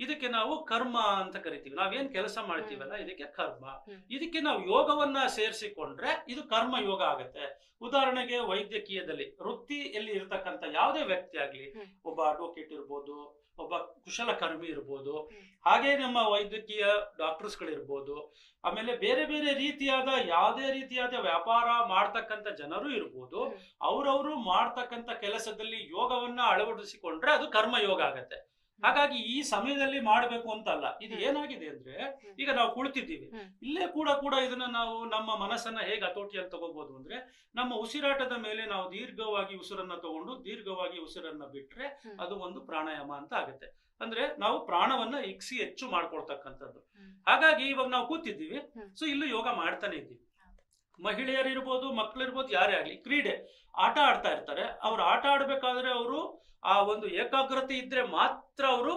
ಇದಕ್ಕೆ ನಾವು ಕರ್ಮ ಅಂತ ಕರಿತೀವಿ. ನಾವೇನ್ ಕೆಲಸ ಮಾಡ್ತೀವಲ್ಲ ಇದಕ್ಕೆ ಕರ್ಮ. ಇದಕ್ಕೆ ನಾವು ಯೋಗವನ್ನ ಸೇರಿಸಿಕೊಂಡ್ರೆ ಇದು ಕರ್ಮ ಯೋಗ ಆಗುತ್ತೆ. ಉದಾಹರಣೆಗೆ ವೈದ್ಯಕೀಯದಲ್ಲಿ ವೃತ್ತಿಯಲ್ಲಿ ಇರತಕ್ಕಂತ ಯಾವುದೇ ವ್ಯಕ್ತಿ ಆಗ್ಲಿ ಒಬ್ಬ ಅಡ್ವೊಕೇಟ್ ಇರ್ಬೋದು ಒಬ್ಬ ಕುಶಲಕರ್ಮಿ ಇರ್ಬೋದು ಹ್ಮ್. ಹಾಗೆ ನಮ್ಮ ವೈದ್ಯಕೀಯ ಡಾಕ್ಟರ್ಸ್ ಗಳಿರ್ಬೋದು ಆಮೇಲೆ ಬೇರೆ ಬೇರೆ ರೀತಿಯಾದ ಯಾವುದೇ ರೀತಿಯಾದ ವ್ಯಾಪಾರ ಮಾಡ್ತಕ್ಕಂಥ ಜನರು ಇರ್ಬೋದು ಅವರವರು ಅವ್ರವ್ರು ಮಾಡ್ತಕ್ಕಂಥ ಕೆಲಸದಲ್ಲಿ ಯೋಗವನ್ನ ಅಳವಡಿಸಿಕೊಂಡ್ರೆ ಅದು ಕರ್ಮ ಯೋಗ ಆಗತ್ತೆ. ಹಾಗಾಗಿ ಈ ಸಮಯದಲ್ಲಿ ಮಾಡಬೇಕು ಅಂತಲ್ಲ ಇದು ಹ್ಮ್. ಏನಾಗಿದೆ ಅಂದ್ರೆ ಈಗ ನಾವು ಕುಳಿತಿದ್ದೀವಿ. ಇಲ್ಲೇ ಕೂಡ ಕೂಡ ಇದನ್ನ ನಾವು ನಮ್ಮ ಮನಸ್ಸನ್ನ ಹೇಗೆ ಹತೋಟಿಯಲ್ಲಿ ತಗೋಬಹುದು ಅಂದ್ರೆ ನಮ್ಮ ಉಸಿರಾಟದ ಮೇಲೆ ನಾವು ದೀರ್ಘವಾಗಿ ಉಸಿರನ್ನ ತಗೊಂಡು ದೀರ್ಘವಾಗಿ ಉಸಿರನ್ನ ಬಿಟ್ರೆ ಅದು ಒಂದು ಪ್ರಾಣಾಯಾಮ ಅಂತ ಆಗುತ್ತೆ. ಅಂದ್ರೆ ನಾವು ಪ್ರಾಣವನ್ನ ಇಕ್ಸಿ ಹೆಚ್ಚು ಮಾಡ್ಕೊಳ್ತಕ್ಕಂಥದ್ದು. ಹಾಗಾಗಿ ಇವಾಗ ನಾವು ಕೂತಿದ್ದೀವಿ. ಸೊ ಇಲ್ಲೂ ಯೋಗ ಮಾಡ್ತಾನೆ ಇದ್ದೀವಿ. ಮಹಿಳೆಯರಿರ್ಬೋದು ಮಕ್ಕಳಿರ್ಬೋದು ಯಾರೇ ಆಗಲಿ ಕ್ರೀಡೆ ಆಟ ಆಡ್ತಾ ಇರ್ತಾರೆ. ಅವ್ರು ಆಟ ಆಡ್ಬೇಕಾದ್ರೆ ಅವರು ಆ ಒಂದು ಏಕಾಗ್ರತೆ ಇದ್ರೆ ಮಾತ್ರ ಅವರು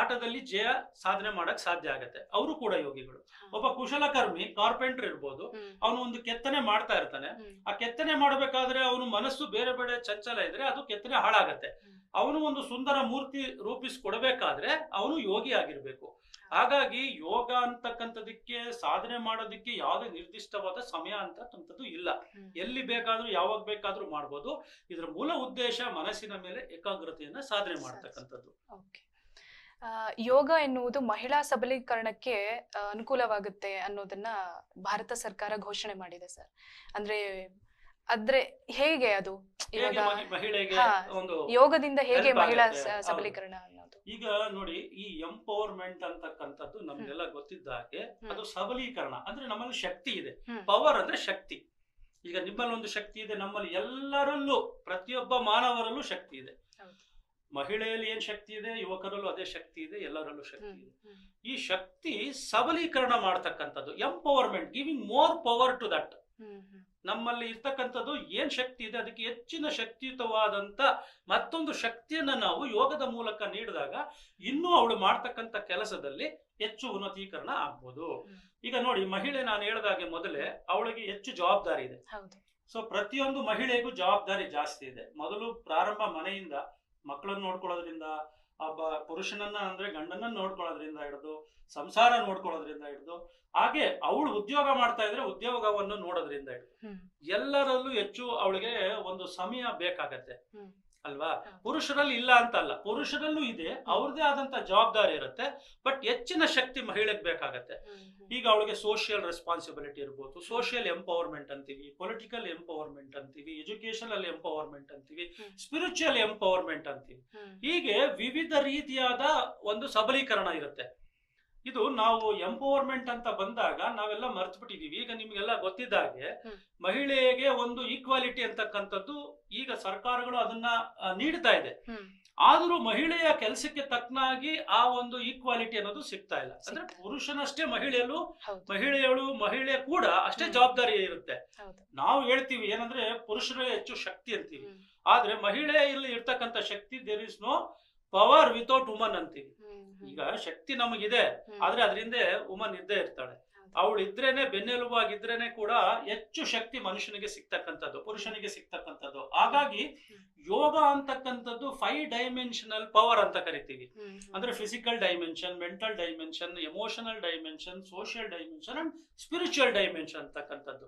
ಆಟದಲ್ಲಿ ಜಯ ಸಾಧನೆ ಮಾಡಕ್ ಸಾಧ್ಯ ಆಗತ್ತೆ. ಅವರು ಕೂಡ ಯೋಗಿಗಳು. ಒಬ್ಬ ಕುಶಲಕರ್ಮಿ ಕಾರ್ಪೆಂಟರ್ ಇರ್ಬೋದು. ಅವನು ಒಂದು ಕೆತ್ತನೆ ಮಾಡ್ತಾ ಇರ್ತಾನೆ. ಆ ಕೆತ್ತನೆ ಮಾಡಬೇಕಾದ್ರೆ ಅವನು ಮನಸ್ಸು ಬೇರೆ ಬೇರೆ ಚಂಚಲ ಇದ್ರೆ ಅದು ಕೆತ್ತನೆ ಹಾಳಾಗತ್ತೆ. ಅವನು ಒಂದು ಸುಂದರ ಮೂರ್ತಿ ರೂಪಿಸ್ಕೊಡ್ಬೇಕಾದ್ರೆ ಅವನು ಯೋಗಿ ಆಗಿರ್ಬೇಕು. ಹಾಗಾಗಿ ಯೋಗ ಅಂತಕ್ಕಂಥದಕ್ಕೆ ಸಾಧನೆ ಮಾಡೋದಕ್ಕೆ ಯಾವುದೇ ನಿರ್ದಿಷ್ಟವಾದ ಸಮಯ ಅಂತಕ್ಕಂಥದ್ದು ಇಲ್ಲ. ಎಲ್ಲಿ ಬೇಕಾದ್ರೂ ಯಾವಾಗ ಬೇಕಾದ್ರೂ ಮಾಡ್ಬೋದು. ಇದರ ಮೂಲ ಉದ್ದೇಶ ಮನಸ್ಸಿನ ಮೇಲೆ ಏಕಾಗ್ರತೆಯನ್ನ ಸಾಧನೆ ಮಾಡ್ತಕ್ಕಂಥದ್ದು. ಯೋಗ ಎನ್ನುವುದು ಮಹಿಳಾ ಸಬಲೀಕರಣಕ್ಕೆ ಅನುಕೂಲವಾಗುತ್ತೆ ಅನ್ನೋದನ್ನ ಭಾರತ ಸರ್ಕಾರ ಘೋಷಣೆ ಮಾಡಿದೆ ಸರ್. ಅಂದ್ರೆ ಆದ್ರೆ ಹೇಗೆ ಅದು? ಯೋಗದಿಂದ ಹೇಗೆ ಮಹಿಳಾ. ಸಬಲೀಕರಣ ಈಗ ನೋಡಿ ಈ ಎಂಪವರ್ಮೆಂಟ್ ಅಂತಕ್ಕಂಥದ್ದು ನಮ್ಗೆಲ್ಲ ಗೊತ್ತಿದ್ದ ಹಾಗೆ ಅದು ಸಬಲೀಕರಣ. ಅಂದ್ರೆ ನಮ್ಮಲ್ಲಿ ಶಕ್ತಿ ಇದೆ. ಪವರ್ ಅಂದ್ರೆ ಶಕ್ತಿ. ಈಗ ನಿಮ್ಮಲ್ಲಿ ಒಂದು ಶಕ್ತಿ ಇದೆ ನಮ್ಮಲ್ಲಿ ಎಲ್ಲರಲ್ಲೂ ಪ್ರತಿಯೊಬ್ಬ ಮಾನವರಲ್ಲೂ ಶಕ್ತಿ ಇದೆ. ಮಹಿಳೆಯಲ್ಲಿ ಏನ್ ಶಕ್ತಿ ಇದೆ ಯುವಕರಲ್ಲೂ ಅದೇ ಶಕ್ತಿ ಇದೆ ಎಲ್ಲರಲ್ಲೂ ಶಕ್ತಿ ಇದೆ. ಈ ಶಕ್ತಿ ಸಬಲೀಕರಣ ಮಾಡ್ತಕ್ಕಂಥದ್ದು empowerment giving more power to that. ನಮ್ಮಲ್ಲಿ ಇರ್ತಕ್ಕಂಥದ್ದು ಏನ್ ಶಕ್ತಿ ಇದೆ ಅದಕ್ಕೆ ಹೆಚ್ಚಿನ ಶಕ್ತಿಯುತವಾದಂತ ಮತ್ತೊಂದು ಶಕ್ತಿಯನ್ನ ನಾವು ಯೋಗದ ಮೂಲಕ ನೀಡಿದಾಗ ಇನ್ನೂ ಅವಳು ಮಾಡ್ತಕ್ಕಂಥ ಕೆಲಸದಲ್ಲಿ ಹೆಚ್ಚು ಉನ್ನತೀಕರಣ ಆಗ್ಬೋದು. ಈಗ ನೋಡಿ ಮಹಿಳೆ ನಾನು ಹೇಳಿದಾಗೆ ಮೊದಲೇ ಅವಳಿಗೆ ಹೆಚ್ಚು ಜವಾಬ್ದಾರಿ ಇದೆ. ಸೊ ಪ್ರತಿಯೊಂದು ಮಹಿಳೆಗೂ ಜವಾಬ್ದಾರಿ ಜಾಸ್ತಿ ಇದೆ. ಮೊದಲು ಪ್ರಾರಂಭ ಮನೆಯಿಂದ ಮಕ್ಕಳನ್ನ ನೋಡ್ಕೊಳ್ಳೋದ್ರಿಂದ ಒಬ್ಬ ಪುರುಷನನ್ನ ಅಂದ್ರೆ ಗಂಡನ್ನ ನೋಡ್ಕೊಳ್ಳೋದ್ರಿಂದ ಹಿಡಿದು ಸಂಸಾರ ನೋಡ್ಕೊಳ್ಳೋದ್ರಿಂದ ಹಿಡಿದು ಹಾಗೆ ಅವಳು ಉದ್ಯೋಗ ಮಾಡ್ತಾ ಇದ್ರೆ ಉದ್ಯೋಗವನ್ನು ನೋಡೋದ್ರಿಂದ ಹಿಡಿದು. ಎಲ್ಲರಲ್ಲೂ ಹೆಚ್ಚು ಅವಳಿಗೆ ಒಂದು ಸಮಯ ಬೇಕಾಗತ್ತೆ. ಅಲ್ವಾ? ಪುರುಷರಲ್ಲಿ ಇಲ್ಲ ಅಂತ ಅಲ್ಲ. ಪುರುಷರಲ್ಲೂ ಇದೆ ಅವ್ರದೇ ಆದಂತ ಜವಾಬ್ದಾರಿ ಇರುತ್ತೆ. ಬಟ್ ಹೆಚ್ಚಿನ ಶಕ್ತಿ ಮಹಿಳೆಗೆ ಬೇಕಾಗತ್ತೆ. ಈಗ ಅವಳಿಗೆ ಸೋಷಿಯಲ್ ರೆಸ್ಪಾನ್ಸಿಬಿಲಿಟಿ ಇರ್ಬೋದು ಸೋಷಿಯಲ್ ಎಂಪವರ್ಮೆಂಟ್ ಅಂತೀವಿ ಪೊಲಿಟಿಕಲ್ ಎಂಪವರ್ಮೆಂಟ್ ಅಂತೀವಿ ಎಜುಕೇಶನಲ್ ಎಂಪವರ್ಮೆಂಟ್ ಅಂತೀವಿ. ಸ್ಪಿರಿಚುವಲ್ ಎಂಪವರ್ಮೆಂಟ್ ಅಂತೀವಿ. ಹೀಗೆ ವಿವಿಧ ರೀತಿಯಾದ ಒಂದು ಸಬಲೀಕರಣ ಇರುತ್ತೆ. ಇದು ನಾವು ಎಂಪವರ್ಮೆಂಟ್ ಅಂತ ಬಂದಾಗ ನಾವೆಲ್ಲ ಮರ್ತು ಬಿಟ್ಟಿದೀವಿ ಈಗ ನಿಮ್ಗೆಲ್ಲ ಗೊತ್ತಿದ್ದಾಗೆ ಹಾಗೆ ಮಹಿಳೆಗೆ ಒಂದು ಈಕ್ವಾಲಿಟಿ ಅಂತಕ್ಕಂಥದ್ದು ಈಗ ಸರ್ಕಾರಗಳು ಅದನ್ನ ನೀಡ್ತಾ ಇದೆ. ಆದರೂ ಮಹಿಳೆಯ ಕೆಲಸಕ್ಕೆ ತಕ್ಕನಾಗಿ ಆ ಒಂದು ಈಕ್ವಾಲಿಟಿ ಅನ್ನೋದು ಸಿಗ್ತಾ ಇಲ್ಲ. ಅಂದ್ರೆ ಪುರುಷನಷ್ಟೇ ಮಹಿಳೆಯಲ್ಲೂ ಮಹಿಳೆಯಳು ಮಹಿಳೆ ಕೂಡ ಅಷ್ಟೇ ಜವಾಬ್ದಾರಿ ಇರುತ್ತೆ. ನಾವು ಹೇಳ್ತೀವಿ ಏನಂದ್ರೆ ಪುರುಷರೇ ಹೆಚ್ಚು ಶಕ್ತಿ ಅಂತೀವಿ. ಆದ್ರೆ ಮಹಿಳೆಯಲ್ಲಿ ಇರ್ತಕ್ಕಂಥ ಶಕ್ತಿ there is no power without woman ಅಂತೀವಿ. ಈಗ ಶಕ್ತಿ ನಮಗಿದೆ. ಆದ್ರೆ ಅದರಿಂದ ವುಮನ್ ಇದ್ದೇ ಇರ್ತಾಳೆ ಅವಳು ಇದ್ರೇನೆ ಬೆನ್ನೆಲುಬಾಗಿದ್ರೇನೆ ಕೂಡ ಹೆಚ್ಚು ಶಕ್ತಿ ಮನುಷ್ಯನಿಗೆ ಸಿಗ್ತಕ್ಕಂಥದ್ದು ಪುರುಷನಿಗೆ ಸಿಗ್ತಕ್ಕಂಥದ್ದು ಹಾಗಾಗಿ ಯೋಗ ಅಂತಕ್ಕಂಥದ್ದು ಫೈವ್ ಡೈಮೆನ್ಷನಲ್ ಪವರ್ ಅಂತ ಕರಿತೀವಿ. ಅಂದ್ರೆ physical dimension mental dimension emotional dimension social dimension and spiritual dimension ಅಂತಕ್ಕಂಥದ್ದು.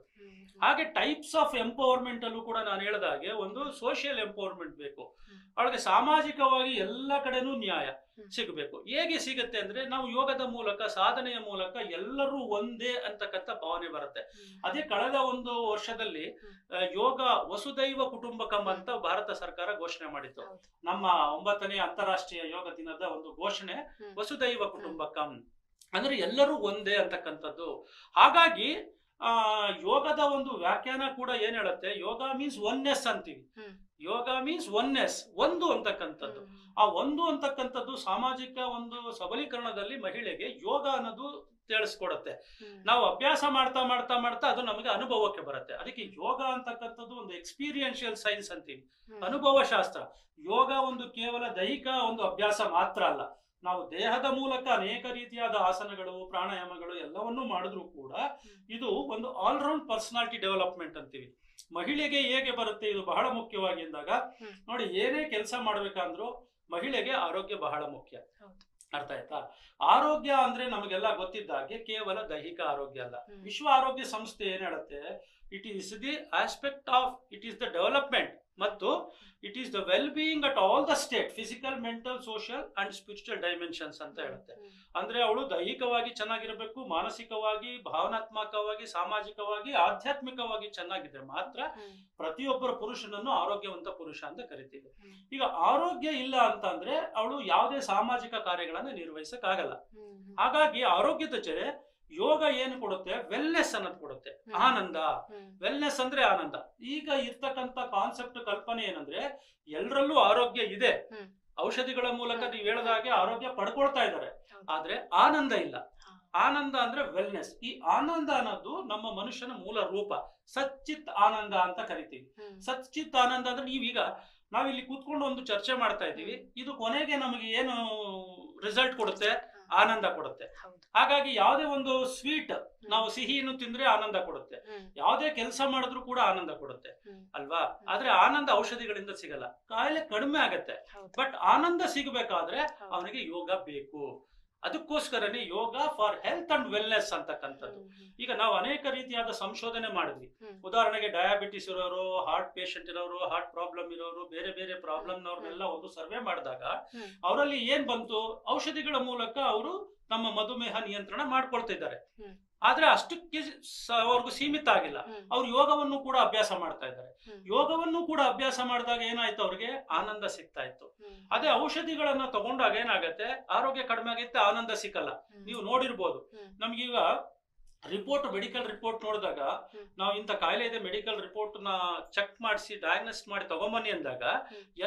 ಹಾಗೆ ಟೈಪ್ಸ್ ಆಫ್ ಎಂಪವರ್ಮೆಂಟ್ ಅಲ್ಲೂ ಕೂಡ ನಾನು ಹೇಳಿದಾಗೆ ಒಂದು ಸೋಷಿಯಲ್ ಎಂಪವರ್ಮೆಂಟ್ ಬೇಕು. ಅವಳಿಗೆ ಸಾಮಾಜಿಕವಾಗಿ ಎಲ್ಲ ಕಡೆನೂ ನ್ಯಾಯ. ಸಿಗಬೇಕು. ಹೇಗೆ ಸಿಗುತ್ತೆ ಅಂದ್ರೆ ನಾವು ಯೋಗದ ಮೂಲಕ ಸಾಧನೆಯ ಮೂಲಕ ಎಲ್ಲರೂ ಒಂದೇ ಅಂತಕ್ಕಂಥ ಭಾವನೆ ಬರುತ್ತೆ. ಅದೇ ಕಳೆದ ಒಂದು ವರ್ಷದಲ್ಲಿ ಯೋಗ ವಸುದೈವ ಕುಟುಂಬಕಂ ಅಂತ ಭಾರತ ಸರ್ಕಾರ ಘೋಷಣೆ ಮಾಡಿತ್ತು. ನಮ್ಮ ಒಂಬತ್ತನೇ ಅಂತಾರಾಷ್ಟ್ರೀಯ ಯೋಗ ದಿನದ ಒಂದು ಘೋಷಣೆ. ವಸುದೈವ ಕುಟುಂಬಕಂ. ಅಂದ್ರೆ ಎಲ್ಲರೂ ಒಂದೇ ಅಂತಕ್ಕಂಥದ್ದು. ಹಾಗಾಗಿ ಆ ಯೋಗದ ಒಂದು ವ್ಯಾಖ್ಯಾನ ಕೂಡ ಏನ್ ಹೇಳುತ್ತೆ? ಯೋಗ ಮೀನ್ಸ್ ಒನ್ನೆಸ್ ಅಂತೀವಿ. ಯೋಗ ಮೀನ್ಸ್ ಒನ್ನೆಸ್ ಒಂದು ಅಂತಕ್ಕಂಥದ್ದು. ಆ ಒಂದು ಅಂತಕ್ಕಂಥದ್ದು ಸಾಮಾಜಿಕ ಒಂದು ಸಬಲೀಕರಣದಲ್ಲಿ ಮಹಿಳೆಗೆ ಯೋಗ ಅನ್ನೋದು ತಿಳಿಸ್ಕೊಡುತ್ತೆ. ನಾವು ಅಭ್ಯಾಸ ಮಾಡ್ತಾ ಮಾಡ್ತಾ ಮಾಡ್ತಾ ಅದು ನಮಗೆ ಅನುಭವಕ್ಕೆ ಬರುತ್ತೆ. ಅದಕ್ಕೆ ಯೋಗ ಅಂತಕ್ಕಂಥದ್ದು ಒಂದು ಎಕ್ಸ್ಪೀರಿಯನ್ಷಿಯಲ್ ಸೈನ್ಸ್ ಅಂತೀವಿ. ಅನುಭವ ಶಾಸ್ತ್ರ ಯೋಗ ಒಂದು ಕೇವಲ ದೈಹಿಕ ಒಂದು ಅಭ್ಯಾಸ ಮಾತ್ರ ಅಲ್ಲ. ನಾವು ದೇಹದ ಮೂಲಕ ಅನೇಕ ರೀತಿಯಾದ ಆಸನಗಳು ಪ್ರಾಣಾಯಾಮಗಳು ಎಲ್ಲವನ್ನೂ ಮಾಡಿದ್ರು ಕೂಡ ಇದು ಒಂದು ಆಲ್ರೌಂಡ್ ಪರ್ಸನಾಲಿಟಿ ಡೆವಲಪ್ಮೆಂಟ್ ಅಂತೀವಿ. ಮಹಿಳೆಗೆ ಹೇಗೆ ಬರುತ್ತೆ ಇದು ಬಹಳ ಮುಖ್ಯವಾಗಿ ಅಂದಾಗ ನೋಡಿ ಏನೇ ಕೆಲಸ ಮಾಡ್ಬೇಕಂದ್ರು ಮಹಿಳೆಗೆ ಆರೋಗ್ಯ ಬಹಳ ಮುಖ್ಯ. ಅರ್ಥ ಆಯ್ತಾ? ಆರೋಗ್ಯ ಅಂದ್ರೆ ನಮಗೆಲ್ಲ ಗೊತ್ತಿದ್ದಾಗೆ ಕೇವಲ ದೈಹಿಕ ಆರೋಗ್ಯ ಅಲ್ಲ. ವಿಶ್ವ ಆರೋಗ್ಯ ಸಂಸ್ಥೆ ಏನ್ ಹೇಳುತ್ತೆ? It is the aspect of it is the development ಮತ್ತು it is the well being at all the state physical mental social and spiritual dimensions ಅಂತ ಹೇಳುತ್ತೆ. ಅಂದ್ರೆ ಅವಳು ದೈಹಿಕವಾಗಿ ಚೆನ್ನಾಗಿರಬೇಕು ಮಾನಸಿಕವಾಗಿ ಭಾವನಾತ್ಮಕವಾಗಿ ಸಾಮಾಜಿಕವಾಗಿ ಆಧ್ಯಾತ್ಮಿಕವಾಗಿ ಚೆನ್ನಾಗಿದ್ರೆ ಮಾತ್ರ ಪ್ರತಿಯೊಬ್ಬರ ಪುರುಷನನ್ನು ಆರೋಗ್ಯವಂತ ಪುರುಷ ಅಂತ ಕರಿತೀವಿ. ಈಗ ಆರೋಗ್ಯ ಇಲ್ಲ ಅಂತ ಅಂದ್ರೆ ಅವಳು ಯಾವುದೇ ಸಾಮಾಜಿಕ ಕಾರ್ಯಗಳನ್ನ ನಿರ್ವಹಿಸಕ್ಕಾಗಲ್ಲ. ಹಾಗಾಗಿ ಆರೋಗ್ಯದ ಜೊತೆ ಯೋಗ ಏನು ಕೊಡುತ್ತೆ? ವೆಲ್ನೆಸ್ ಅನ್ನೋದು ಕೊಡುತ್ತೆ. ಆನಂದ. ವೆಲ್ನೆಸ್ ಅಂದ್ರೆ ಆನಂದ. ಈಗ ಇರ್ತಕ್ಕಂತ ಕಾನ್ಸೆಪ್ಟ್ ಕಲ್ಪನೆ ಏನಂದ್ರೆ ಎಲ್ರಲ್ಲೂ ಆರೋಗ್ಯ ಇದೆ. ಔಷಧಿಗಳ ಮೂಲಕ. ನೀವು ಹೇಳಿದ ಹಾಗೆ ಆರೋಗ್ಯ ಪಡ್ಕೊಳ್ತಾ ಇದ್ದಾರೆ. ಆದ್ರೆ ಆನಂದ ಇಲ್ಲ. ಆನಂದ ಅಂದ್ರೆ ವೆಲ್ನೆಸ್ ಈ ಆನಂದ ಅನ್ನೋದು ನಮ್ಮ ಮನುಷ್ಯನ ಮೂಲ ರೂಪ. ಸಚ್ಚಿತ್ ಆನಂದ ಅಂತ ಕರಿತೀವಿ. ಸಚ್ಚಿತ್ ಆನಂದ ಅಂದ್ರೆ ನೀವೀಗ ನಾವಿಲ್ಲಿ ಕೂತ್ಕೊಂಡು ಒಂದು ಚರ್ಚೆ ಮಾಡ್ತಾ ಇದ್ದೀವಿ. ಇದು ಕೊನೆಗೆ ನಮಗೆ ಏನು ರಿಸಲ್ಟ್ ಕೊಡುತ್ತೆ? ಆನಂದ ಕೊಡುತ್ತೆ. ಹಾಗಾಗಿ ಯಾವುದೇ ಒಂದು ಸ್ವೀಟ್ ನಾವು ಸಿಹಿಯನ್ನು ತಿಂದ್ರೆ ಆನಂದ ಕೊಡುತ್ತೆ. ಯಾವುದೇ ಕೆಲಸ ಮಾಡಿದ್ರು ಕೂಡ ಆನಂದ ಕೊಡುತ್ತೆ. ಅಲ್ವಾ? ಆದ್ರೆ ಆನಂದ ಔಷಧಿಗಳಿಂದ ಸಿಗಲ್ಲ. ಕಾಯಿಲೆ ಕಡಿಮೆ ಆಗತ್ತೆ. ಬಟ್ ಆನಂದ ಸಿಗಬೇಕಾದ್ರೆ ಅವನಿಗೆ ಯೋಗ ಬೇಕು. ಅದಕ್ಕೋಸ್ಕರನೇ yoga for health and wellness ಅಂತಕ್ಕಂಥದ್ದು. ಈಗ ನಾವು ಅನೇಕ ರೀತಿಯಾದ ಸಂಶೋಧನೆ ಮಾಡಿದ್ವಿ. ಉದಾಹರಣೆಗೆ ಡಯಾಬಿಟಿಸ್ ಇರೋರು ಹಾರ್ಟ್ ಪೇಷಂಟ್ ಇರೋರು ಹಾರ್ಟ್ ಪ್ರಾಬ್ಲಮ್ ಇರೋರು ಬೇರೆ ಬೇರೆ ಪ್ರಾಬ್ಲಮ್ನವ್ರನ್ನೆಲ್ಲ ಒಂದು ಸರ್ವೆ ಮಾಡಿದಾಗ ಅವರಲ್ಲಿ ಏನ್ ಬಂತು? ಔಷಧಿಗಳ ಮೂಲಕ ಅವರು ನಮ್ಮ ಮಧುಮೇಹ ನಿಯಂತ್ರಣ ಮಾಡ್ಕೊಳ್ತಿದ್ದಾರೆ. ಆದ್ರೆ ಅಷ್ಟಕ್ಕೆ ಅವ್ರಿಗೂ ಸೀಮಿತ ಆಗಿಲ್ಲ. ಅವ್ರು ಯೋಗವನ್ನು ಕೂಡ ಅಭ್ಯಾಸ ಮಾಡ್ತಾ ಇದ್ದಾರೆ. ಯೋಗವನ್ನು ಕೂಡ ಅಭ್ಯಾಸ ಮಾಡಿದಾಗ ಏನಾಯ್ತು? ಅವ್ರಿಗೆ ಆನಂದ ಸಿಗ್ತಾ ಇತ್ತು ಅದೇ ಔಷಧಿಗಳನ್ನ ತಗೊಂಡಾಗ ಏನಾಗತ್ತೆ? ಆರೋಗ್ಯ ಕಡಿಮೆ ಆಗಿತ್ತೆ ಆನಂದ ಸಿಕ್ಕಲ್ಲ. ನೀವು ನೋಡಿರ್ಬೋದು. ನಮ್ಗೀಗ ರಿಪೋರ್ಟ್ ಮೆಡಿಕಲ್ ರಿಪೋರ್ಟ್ ನೋಡಿದಾಗ ನಾವು ಇಂಥ ಕಾಯಿಲೆ ಇದೆ ಮೆಡಿಕಲ್ ರಿಪೋರ್ಟ್ನ ಚೆಕ್ ಮಾಡಿಸಿ ಡಯಾಗ್ನೋಸ್ ಮಾಡಿ ತಗೊಂಬನ್ನಿ ಅಂದಾಗ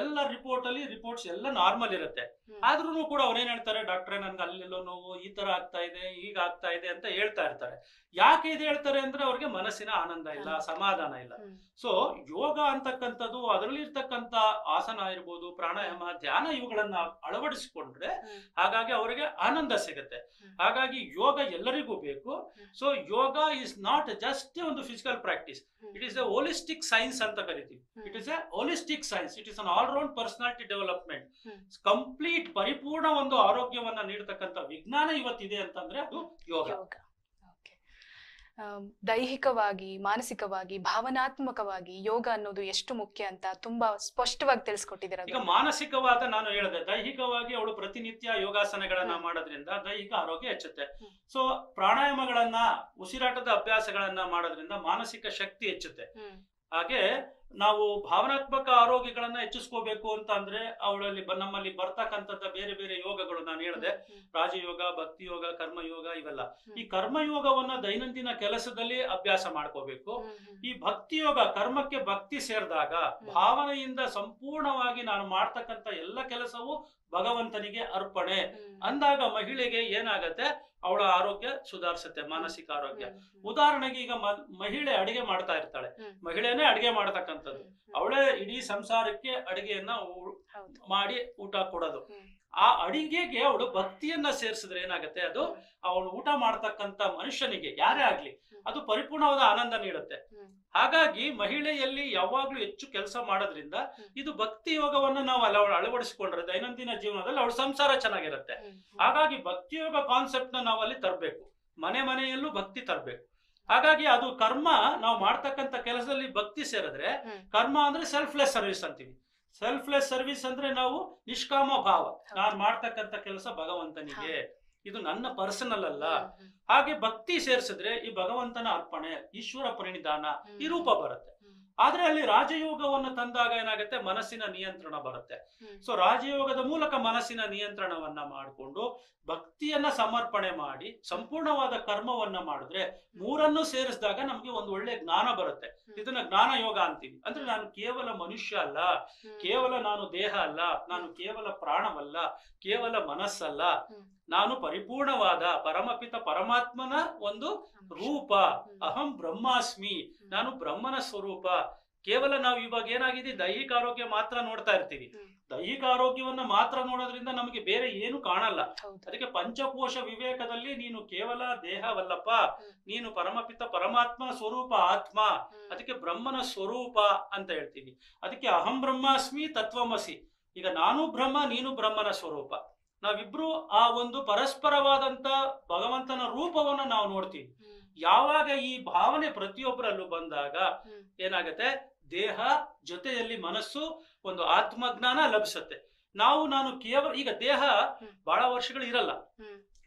ಎಲ್ಲ ರಿಪೋರ್ಟ್ ಅಲ್ಲಿ ರಿಪೋರ್ಟ್ಸ್ ಎಲ್ಲ ನಾರ್ಮಲ್ ಇರುತ್ತೆ. ಆದ್ರೂ ಕೂಡ ಅವ್ರೇನ್ ಹೇಳ್ತಾರೆ ಡಾಕ್ಟ್ರೆ ನನ್ಗೆ ಅಲ್ಲೆಲ್ಲೋ ನೋವು ಈ ತರ ಆಗ್ತಾ ಇದೆ ಈಗ ಆಗ್ತಾ ಇದೆ ಅಂತ ಹೇಳ್ತಾ ಇರ್ತಾರೆ. ಯಾಕೆ ಇದು ಹೇಳ್ತಾರೆ ಅಂದ್ರೆ ಅವ್ರಿಗೆ ಮನಸ್ಸಿನ ಆನಂದ ಇಲ್ಲ ಸಮಾಧಾನ ಇಲ್ಲ. ಸೊ ಯೋಗ ಅಂತಕ್ಕಂಥದ್ದು ಅದರಲ್ಲಿ ಇರ್ತಕ್ಕಂಥ ಆಸನ ಇರ್ಬೋದು ಪ್ರಾಣಾಯಾಮ ಧ್ಯಾನ ಇವುಗಳನ್ನ ಅಳವಡಿಸಿಕೊಂಡ್ರೆ ಹಾಗಾಗಿ ಅವರಿಗೆ ಆನಂದ ಸಿಗುತ್ತೆ. ಹಾಗಾಗಿ ಯೋಗ ಎಲ್ಲರಿಗೂ ಬೇಕು. So yoga is not just ಒಂದು physical practice it is a holistic science ಅಂತ ಕರಿತೀವಿ. It is a holistic science it is an all round personality development complete ಪರಿಪೂರ್ಣ ಒಂದು ಆರೋಗ್ಯವನ್ನ ನೀಡತಕ್ಕಂತ ವಿಜ್ಞಾನ ಇವತ್ತಿದೆ ಅಂತಂದ್ರೆ ಅದು ಯೋಗ. ದೈಹಿಕವಾಗಿ ಮಾನಸಿಕವಾಗಿ ಭಾವನಾತ್ಮಕವಾಗಿ ಯೋಗ ಅನ್ನೋದು ಎಷ್ಟು ಮುಖ್ಯ ಅಂತ ತುಂಬಾ ಸ್ಪಷ್ಟವಾಗಿ ತಿಳಿಸ್ಕೊಟ್ಟಿದ್ದೀರ ಈಗ ಮಾನಸಿಕವಾದ ನಾನು ಹೇಳಿದೆ ದೈಹಿಕವಾಗಿ ಅವಳು ಪ್ರತಿನಿತ್ಯ ಯೋಗಾಸನಗಳನ್ನ ಮಾಡೋದ್ರಿಂದ ದೈಹಿಕ ಆರೋಗ್ಯ ಹೆಚ್ಚುತ್ತೆ. ಸೊ ಪ್ರಾಣಾಯಾಮಗಳನ್ನ ಉಸಿರಾಟದ ಅಭ್ಯಾಸಗಳನ್ನ ಮಾಡೋದ್ರಿಂದ ಮಾನಸಿಕ ಶಕ್ತಿ ಹೆಚ್ಚುತ್ತೆ. ಹಾಗೆ ನಾವು ಭಾವನಾತ್ಮಕ ಆರೋಗ್ಯಗಳನ್ನ ಹೆಚ್ಚಿಸ್ಕೋಬೇಕು ಅಂತ ಅಂದ್ರೆ ಅವಳಲ್ಲಿ ನಮ್ಮಲ್ಲಿ ಬರ್ತಕ್ಕಂಥದ್ದ ಬೇರೆ ಬೇರೆ ಯೋಗಗಳು ನಾನು ಹೇಳಿದೆ. ರಾಜಯೋಗ ಭಕ್ತಿ ಯೋಗ ಕರ್ಮಯೋಗ ಇವೆಲ್ಲ. ಈ ಕರ್ಮಯೋಗವನ್ನ ದೈನಂದಿನ ಕೆಲಸದಲ್ಲಿ ಅಭ್ಯಾಸ ಮಾಡ್ಕೋಬೇಕು. ಈ ಭಕ್ತಿ ಯೋಗ ಕರ್ಮಕ್ಕೆ ಭಕ್ತಿ ಸೇರಿದಾಗ ಭಾವನೆಯಿಂದ ಸಂಪೂರ್ಣವಾಗಿ ನಾನು ಮಾಡ್ತಕ್ಕಂಥ ಎಲ್ಲ ಕೆಲಸವು ಭಗವಂತನಿಗೆ ಅರ್ಪಣೆ. ಅಂದಾಗ ಮಹಿಳೆಗೆ ಏನಾಗತ್ತೆ? ಅವಳ ಆರೋಗ್ಯ ಸುಧಾರಿಸುತ್ತೆ ಮಾನಸಿಕ ಆರೋಗ್ಯ. ಉದಾಹರಣೆಗೆ ಈಗ ಮಹಿಳೆ ಅಡಿಗೆ ಮಾಡ್ತಾ ಇರ್ತಾಳೆ. ಮಹಿಳೆನೆ ಅಡಿಗೆ ಮಾಡ್ತಕ್ಕಂಥದ್ದು. ಅವಳೇ ಇಡೀ ಸಂಸಾರಕ್ಕೆ ಅಡಿಗೆಯನ್ನ ಮಾಡಿ ಊಟ ಕೊಡೋದು. ಆ ಅಡಿಗೆಗೆ ಅವಳು ಭಕ್ತಿಯನ್ನ ಸೇರಿಸಿದ್ರೆ ಏನಾಗುತ್ತೆ? ಅದು ಅವಳು ಊಟ ಮಾಡ್ತಕ್ಕಂತ ಮನುಷ್ಯನಿಗೆ ಯಾರೇ ಆಗ್ಲಿ ಅದು ಪರಿಪೂರ್ಣವಾದ ಆನಂದ ನೀಡುತ್ತೆ. ಹಾಗಾಗಿ ಮಹಿಳೆಯಲ್ಲಿ ಯಾವಾಗ್ಲೂ ಹೆಚ್ಚು ಕೆಲಸ ಮಾಡೋದ್ರಿಂದ ಇದು ಭಕ್ತಿ ಯೋಗವನ್ನ ನಾವು ಅಳ ಅಳವಡಿಸಿಕೊಂಡ್ರೆ ದೈನಂದಿನ ಜೀವನದಲ್ಲಿ ಅವಳ ಸಂಸಾರ ಚೆನ್ನಾಗಿರುತ್ತೆ. ಹಾಗಾಗಿ ಭಕ್ತಿ ಯೋಗ ಕಾನ್ಸೆಪ್ಟ್ನ ನಾವು ಅಲ್ಲಿ ತರಬೇಕು. ಮನೆ ಮನೆಯಲ್ಲೂ ಭಕ್ತಿ ತರಬೇಕು. ಹಾಗಾಗಿ ಅದು ಕರ್ಮ ನಾವು ಮಾಡ್ತಕ್ಕಂತ ಕೆಲಸದಲ್ಲಿ ಭಕ್ತಿ ಸೇರಿದ್ರೆ ಕರ್ಮ ಅಂದ್ರೆ ಸೆಲ್ಫ್ಲೆಸ್ ಸರ್ವಿಸ್ ಅಂತೀವಿ. ಸೆಲ್ಫ್ಲೆಸ್ ಸರ್ವಿಸ್ ಅಂದ್ರೆ ನಾವು ನಿಷ್ಕಾಮ ಭಾವ. ನಾನು ಮಾಡ್ತಕ್ಕಂತ ಕೆಲಸ ಭಗವಂತನಿಗೆ. ಇದು ನನ್ನ ಪರ್ಸನಲ್ ಅಲ್ಲ. ಹಾಗೆ ಭಕ್ತಿ ಸೇರಿಸಿದ್ರೆ ಈ ಭಗವಂತನ ಅರ್ಪಣೆ ಈಶ್ವರ ಪರಿಣಿಧಾನ ಈ ರೂಪ ಬರುತ್ತೆ. ಆದ್ರೆ ಅಲ್ಲಿ ರಾಜಯೋಗವನ್ನು ತಂದಾಗ ಏನಾಗುತ್ತೆ? ಮನಸ್ಸಿನ ನಿಯಂತ್ರಣ ಬರುತ್ತೆ. ಸೊ ರಾಜಯೋಗದ ಮೂಲಕ ಮನಸ್ಸಿನ ನಿಯಂತ್ರಣವನ್ನ ಮಾಡಿಕೊಂಡು ಭಕ್ತಿಯನ್ನ ಸಮರ್ಪಣೆ ಮಾಡಿ ಸಂಪೂರ್ಣವಾದ ಕರ್ಮವನ್ನ ಮಾಡಿದ್ರೆ ಮೂರನ್ನು ಸೇರಿಸಿದಾಗ ನಮ್ಗೆ ಒಂದು ಒಳ್ಳೆ ಜ್ಞಾನ ಬರುತ್ತೆ. ಇದನ್ನ ಜ್ಞಾನ ಯೋಗ ಅಂತೀವಿ. ಅಂದ್ರೆ ನಾನು ಕೇವಲ ಮನುಷ್ಯ ಅಲ್ಲ. ಕೇವಲ ನಾನು ದೇಹ ಅಲ್ಲ. ನಾನು ಕೇವಲ ಪ್ರಾಣವಲ್ಲ. ಕೇವಲ ಮನಸ್ಸಲ್ಲ. ನಾನು ಪರಿಪೂರ್ಣವಾದ ಪರಮಪಿತ ಪರಮಾತ್ಮನ ಒಂದು ರೂಪ. ಅಹಂ ಬ್ರಹ್ಮಾಸ್ಮಿ. ನಾನು ಬ್ರಹ್ಮನ ಸ್ವರೂಪ. ಕೇವಲ ನಾವು ಇವಾಗ ಏನಾಗಿದೆ? ದೈಹಿಕ ಆರೋಗ್ಯ ಮಾತ್ರ ನೋಡ್ತಾ ಇರ್ತೀವಿ. ದೈಹಿಕ ಆರೋಗ್ಯವನ್ನ ಮಾತ್ರ ನೋಡೋದ್ರಿಂದ ನಮಗೆ ಬೇರೆ ಏನು ಕಾಣಲ್ಲ. ಅದಕ್ಕೆ ಪಂಚಕೋಶ ವಿವೇಕದಲ್ಲಿ ನೀನು ಕೇವಲ ದೇಹವಲ್ಲಪ್ಪ. ನೀನು ಪರಮಪಿತ ಪರಮಾತ್ಮ ಸ್ವರೂಪ ಆತ್ಮ. ಅದಕ್ಕೆ ಬ್ರಹ್ಮನ ಸ್ವರೂಪ ಅಂತ ಹೇಳ್ತೀವಿ. ಅದಕ್ಕೆ ಅಹಂ ಬ್ರಹ್ಮಾಸ್ಮಿ ತತ್ವಮಸಿ. ಈಗ ನಾನು ಬ್ರಹ್ಮ ನೀನು ಬ್ರಹ್ಮನ ಸ್ವರೂಪ. ನಾವಿಬ್ರು ಆ ಒಂದು ಪರಸ್ಪರವಾದಂತ ಭಗವಂತನ ರೂಪವನ್ನ ನಾವು ನೋಡ್ತೀವಿ ಯಾವಾಗ ಈ ಭಾವನೆ ಪ್ರತಿಯೊಬ್ಬರಲ್ಲೂ ಬಂದಾಗ. ಏನಾಗತ್ತೆ ದೇಹ ಜೊತೆಯಲ್ಲಿ ಮನಸ್ಸು ಒಂದು ಆತ್ಮಜ್ಞಾನ ಲಭಿಸುತ್ತೆ ನಾವು ನಾನು ಕೇವಲ ಈಗ ದೇಹ. ಬಹಳ ವರ್ಷಗಳು ಇರಲ್ಲ.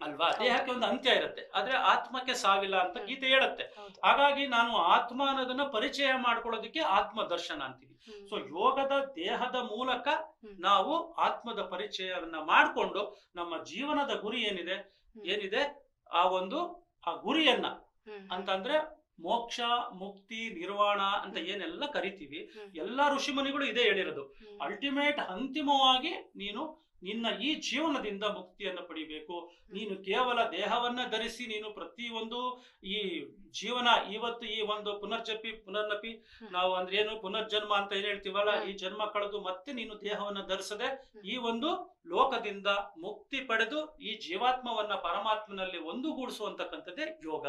ಅಲ್ವಾ? ದೇಹಕ್ಕೆ ಒಂದು ಅಂತ್ಯ ಇರುತ್ತೆ. ಆದ್ರೆ ಆತ್ಮಕ್ಕೆ ಸಾವಿಲ್ಲ ಅಂತ. ಗೀತೆ ಹೇಳುತ್ತೆ. ಹಾಗಾಗಿ ನಾನು ಆತ್ಮ ಅನ್ನೋದನ್ನ ಪರಿಚಯ ಮಾಡ್ಕೊಳ್ಳೋದಕ್ಕೆ ಆತ್ಮ ದರ್ಶನ ಅಂತೀವಿ. ಸೊ ಯೋಗದ ದೇಹದ ಮೂಲಕ ನಾವು ಆತ್ಮದ ಪರಿಚಯವನ್ನ ಮಾಡಿಕೊಂಡು ನಮ್ಮ ಜೀವನದ ಗುರಿ ಏನಿದೆ? ಏನಿದೆ? ಆ ಒಂದು ಆ ಗುರಿಯನ್ನ. ಅಂತಂದ್ರೆ ಮೋಕ್ಷ ಮುಕ್ತಿ ನಿರ್ವಾಣ ಅಂತ ಏನೆಲ್ಲ ಕರಿತೀವಿ. ಎಲ್ಲಾ ಋಷಿಮುನಿಗಳು ಇದೇ ಹೇಳಿರೋದು. ಅಲ್ಟಿಮೇಟ್ ಅಂತಿಮವಾಗಿ ನೀನು ನಿನ್ನ ಈ ಜೀವನದಿಂದ ಮುಕ್ತಿಯನ್ನು ಪಡಿಬೇಕು ನೀನು ಕೇವಲ ದೇಹವನ್ನ ಧರಿಸಿ ನೀನು ಪ್ರತಿಯೊಂದು ಈ ಜೀವನ ಇವತ್ತು ಈ ಒಂದು ಪುನರ್ಜಪಿ ಪುನರ್ನಪಿ. ನಾವು ಅಂದ್ರೆ ಏನು ಪುನರ್ಜನ್ಮ ಅಂತ ಏನ್ ಹೇಳ್ತೀವಲ್ಲ ಈ ಜನ್ಮ ಕಳೆದು ಮತ್ತೆ ನೀನು ದೇಹವನ್ನ ಧರಿಸದೆ ಈ ಒಂದು ಲೋಕದಿಂದ ಮುಕ್ತಿ ಪಡೆದು ಈ ಜೀವಾತ್ಮವನ್ನ ಪರಮಾತ್ಮನಲ್ಲಿ ಒಂದುಗೂಡಿಸುವಂತಕ್ಕಂಥದ್ದೇ ಯೋಗ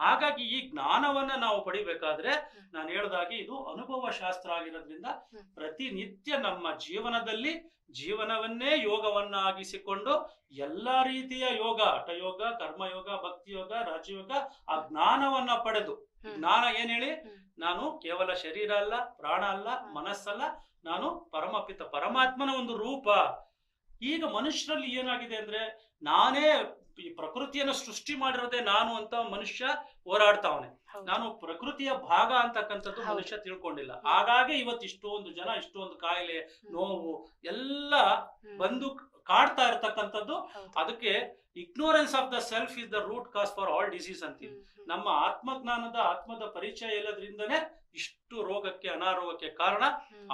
ಹಾಗಾಗಿ ಈ ಜ್ಞಾನವನ್ನ ನಾವು ಪಡಿಬೇಕಾದ್ರೆ. ನಾನು ಹೇಳ್ದಾಗೆ ಇದು ಅನುಭವ ಶಾಸ್ತ್ರ ಆಗಿರೋದ್ರಿಂದ. ಪ್ರತಿನಿತ್ಯ ನಮ್ಮ ಜೀವನದಲ್ಲಿ ಜೀವನವನ್ನೇ ಯೋಗವನ್ನಾಗಿಸಿಕೊಂಡು ಎಲ್ಲ ರೀತಿಯ ಯೋಗ ಹಠಯೋಗ ಕರ್ಮಯೋಗ ಭಕ್ತಿ ಯೋಗ ರಾಜಯೋಗ ಆ ಜ್ಞಾನವನ್ನ ಪಡೆದು. ಜ್ಞಾನ ಏನ್ ಹೇಳಿ ನಾನು ಕೇವಲ ಶರೀರ ಅಲ್ಲ ಪ್ರಾಣ ಅಲ್ಲ. ಮನಸ್ಸಲ್ಲ ನಾನು ಪರಮಪಿತ ಪರಮಾತ್ಮನ ಒಂದು ರೂಪ ಈಗ ಮನುಷ್ಯರಲ್ಲಿ ಏನಾಗಿದೆ ಅಂದ್ರೆ ನಾನೇ ಈ ಪ್ರಕೃತಿಯನ್ನು ಸೃಷ್ಟಿ ಮಾಡಿರೋದೇ ನಾನು ಅಂತ ಮನುಷ್ಯ ಹೋರಾಡ್ತಾವನೆ. ನಾನು ಪ್ರಕೃತಿಯ ಭಾಗ ಅಂತಕ್ಕಂಥದ್ದು ಮನುಷ್ಯ ತಿಳ್ಕೊಂಡಿಲ್ಲ. ಹಾಗಾಗಿ ಇವತ್ತು ಇಷ್ಟೊಂದು ಜನ ಇಷ್ಟೊಂದು ಕಾಯಿಲೆ ನೋವು ಎಲ್ಲ ಬಂದು ಕಾಡ್ತಾ ಇರತಕ್ಕಂಥದ್ದು. ಅದಕ್ಕೆ ignorance of the self is the root cause for all disease ಅಂತೀವಿ. ನಮ್ಮ ಆತ್ಮಜ್ಞಾನದ ಆತ್ಮದ ಪರಿಚಯ ಇಲ್ಲದ್ರಿಂದನೇ ಇಷ್ಟು ರೋಗಕ್ಕೆ ಅನಾರೋಗ್ಯಕ್ಕೆ ಕಾರಣ.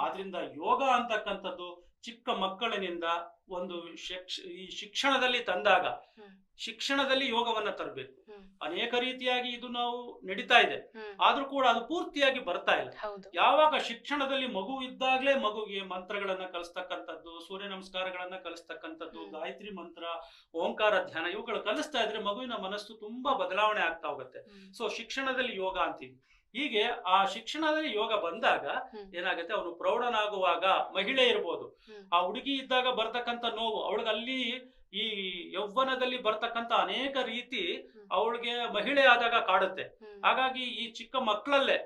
ಆದ್ರಿಂದ ಯೋಗ ಅಂತಕ್ಕಂಥದ್ದು ಚಿಕ್ಕ ಮಕ್ಕಳಿನಿಂದ ಒಂದು ಈ ಶಿಕ್ಷಣದಲ್ಲಿ ತಂದಾಗ ಶಿಕ್ಷಣದಲ್ಲಿ ಯೋಗವನ್ನ ತರಬೇಕು. ಅನೇಕ ರೀತಿಯಾಗಿ ಇದು ನಾವು ನಡೀತಾ ಇದೆ. ಆದ್ರೂ ಕೂಡ ಅದು ಪೂರ್ತಿಯಾಗಿ ಬರ್ತಾ ಇಲ್ಲ. ಯಾವಾಗ ಶಿಕ್ಷಣದಲ್ಲಿ ಮಗು ಇದ್ದಾಗ್ಲೇ ಮಗುಗೆ ಮಂತ್ರಗಳನ್ನ ಕಲಿಸ್ತಕ್ಕಂಥದ್ದು ಸೂರ್ಯ ನಮಸ್ಕಾರಗಳನ್ನ ಕಲಿಸ್ತಕ್ಕಂಥದ್ದು. ಗಾಯತ್ರಿ ಮಂತ್ರ ಓಂಕಾರ ಧ್ಯಾನ ಇವುಗಳು ಕಲಿಸ್ತಾ ಇದ್ರೆ ಮಗುವಿನ ಮನಸ್ಸು ತುಂಬಾ ಬದಲಾವಣೆ ಆಗ್ತಾ ಹೋಗುತ್ತೆ. ಸೊ ಶಿಕ್ಷಣದಲ್ಲಿ ಯೋಗ ಅಂತೀವಿ. ಹೀಗೆ ಆ ಶಿಕ್ಷಣದಲ್ಲಿ ಯೋಗ ಬಂದಾಗ ಏನಾಗುತ್ತೆ ಅವನು ಪ್ರೌಢನಾಗುವಾಗ ಮಹಿಳೆ ಇರ್ಬೋದು. ಆ ಹುಡುಗಿ ಇದ್ದಾಗ ಬರ್ತಕ್ಕಂಥ ನೋವು ಅವಳಿಗೆ ಅಲ್ಲಿ ಈ ಯೌವನದಲ್ಲಿ ಬರ್ತಕ್ಕಂತ ಅನೇಕ ರೀತಿ. ಅವಳಿಗೆ ಮಹಿಳೆ ಆದಾಗ ಕಾಡುತ್ತೆ ಹಾಗಾಗಿ ಈ ಚಿಕ್ಕ ಮಕ್ಕಳಲ್ಲೇ.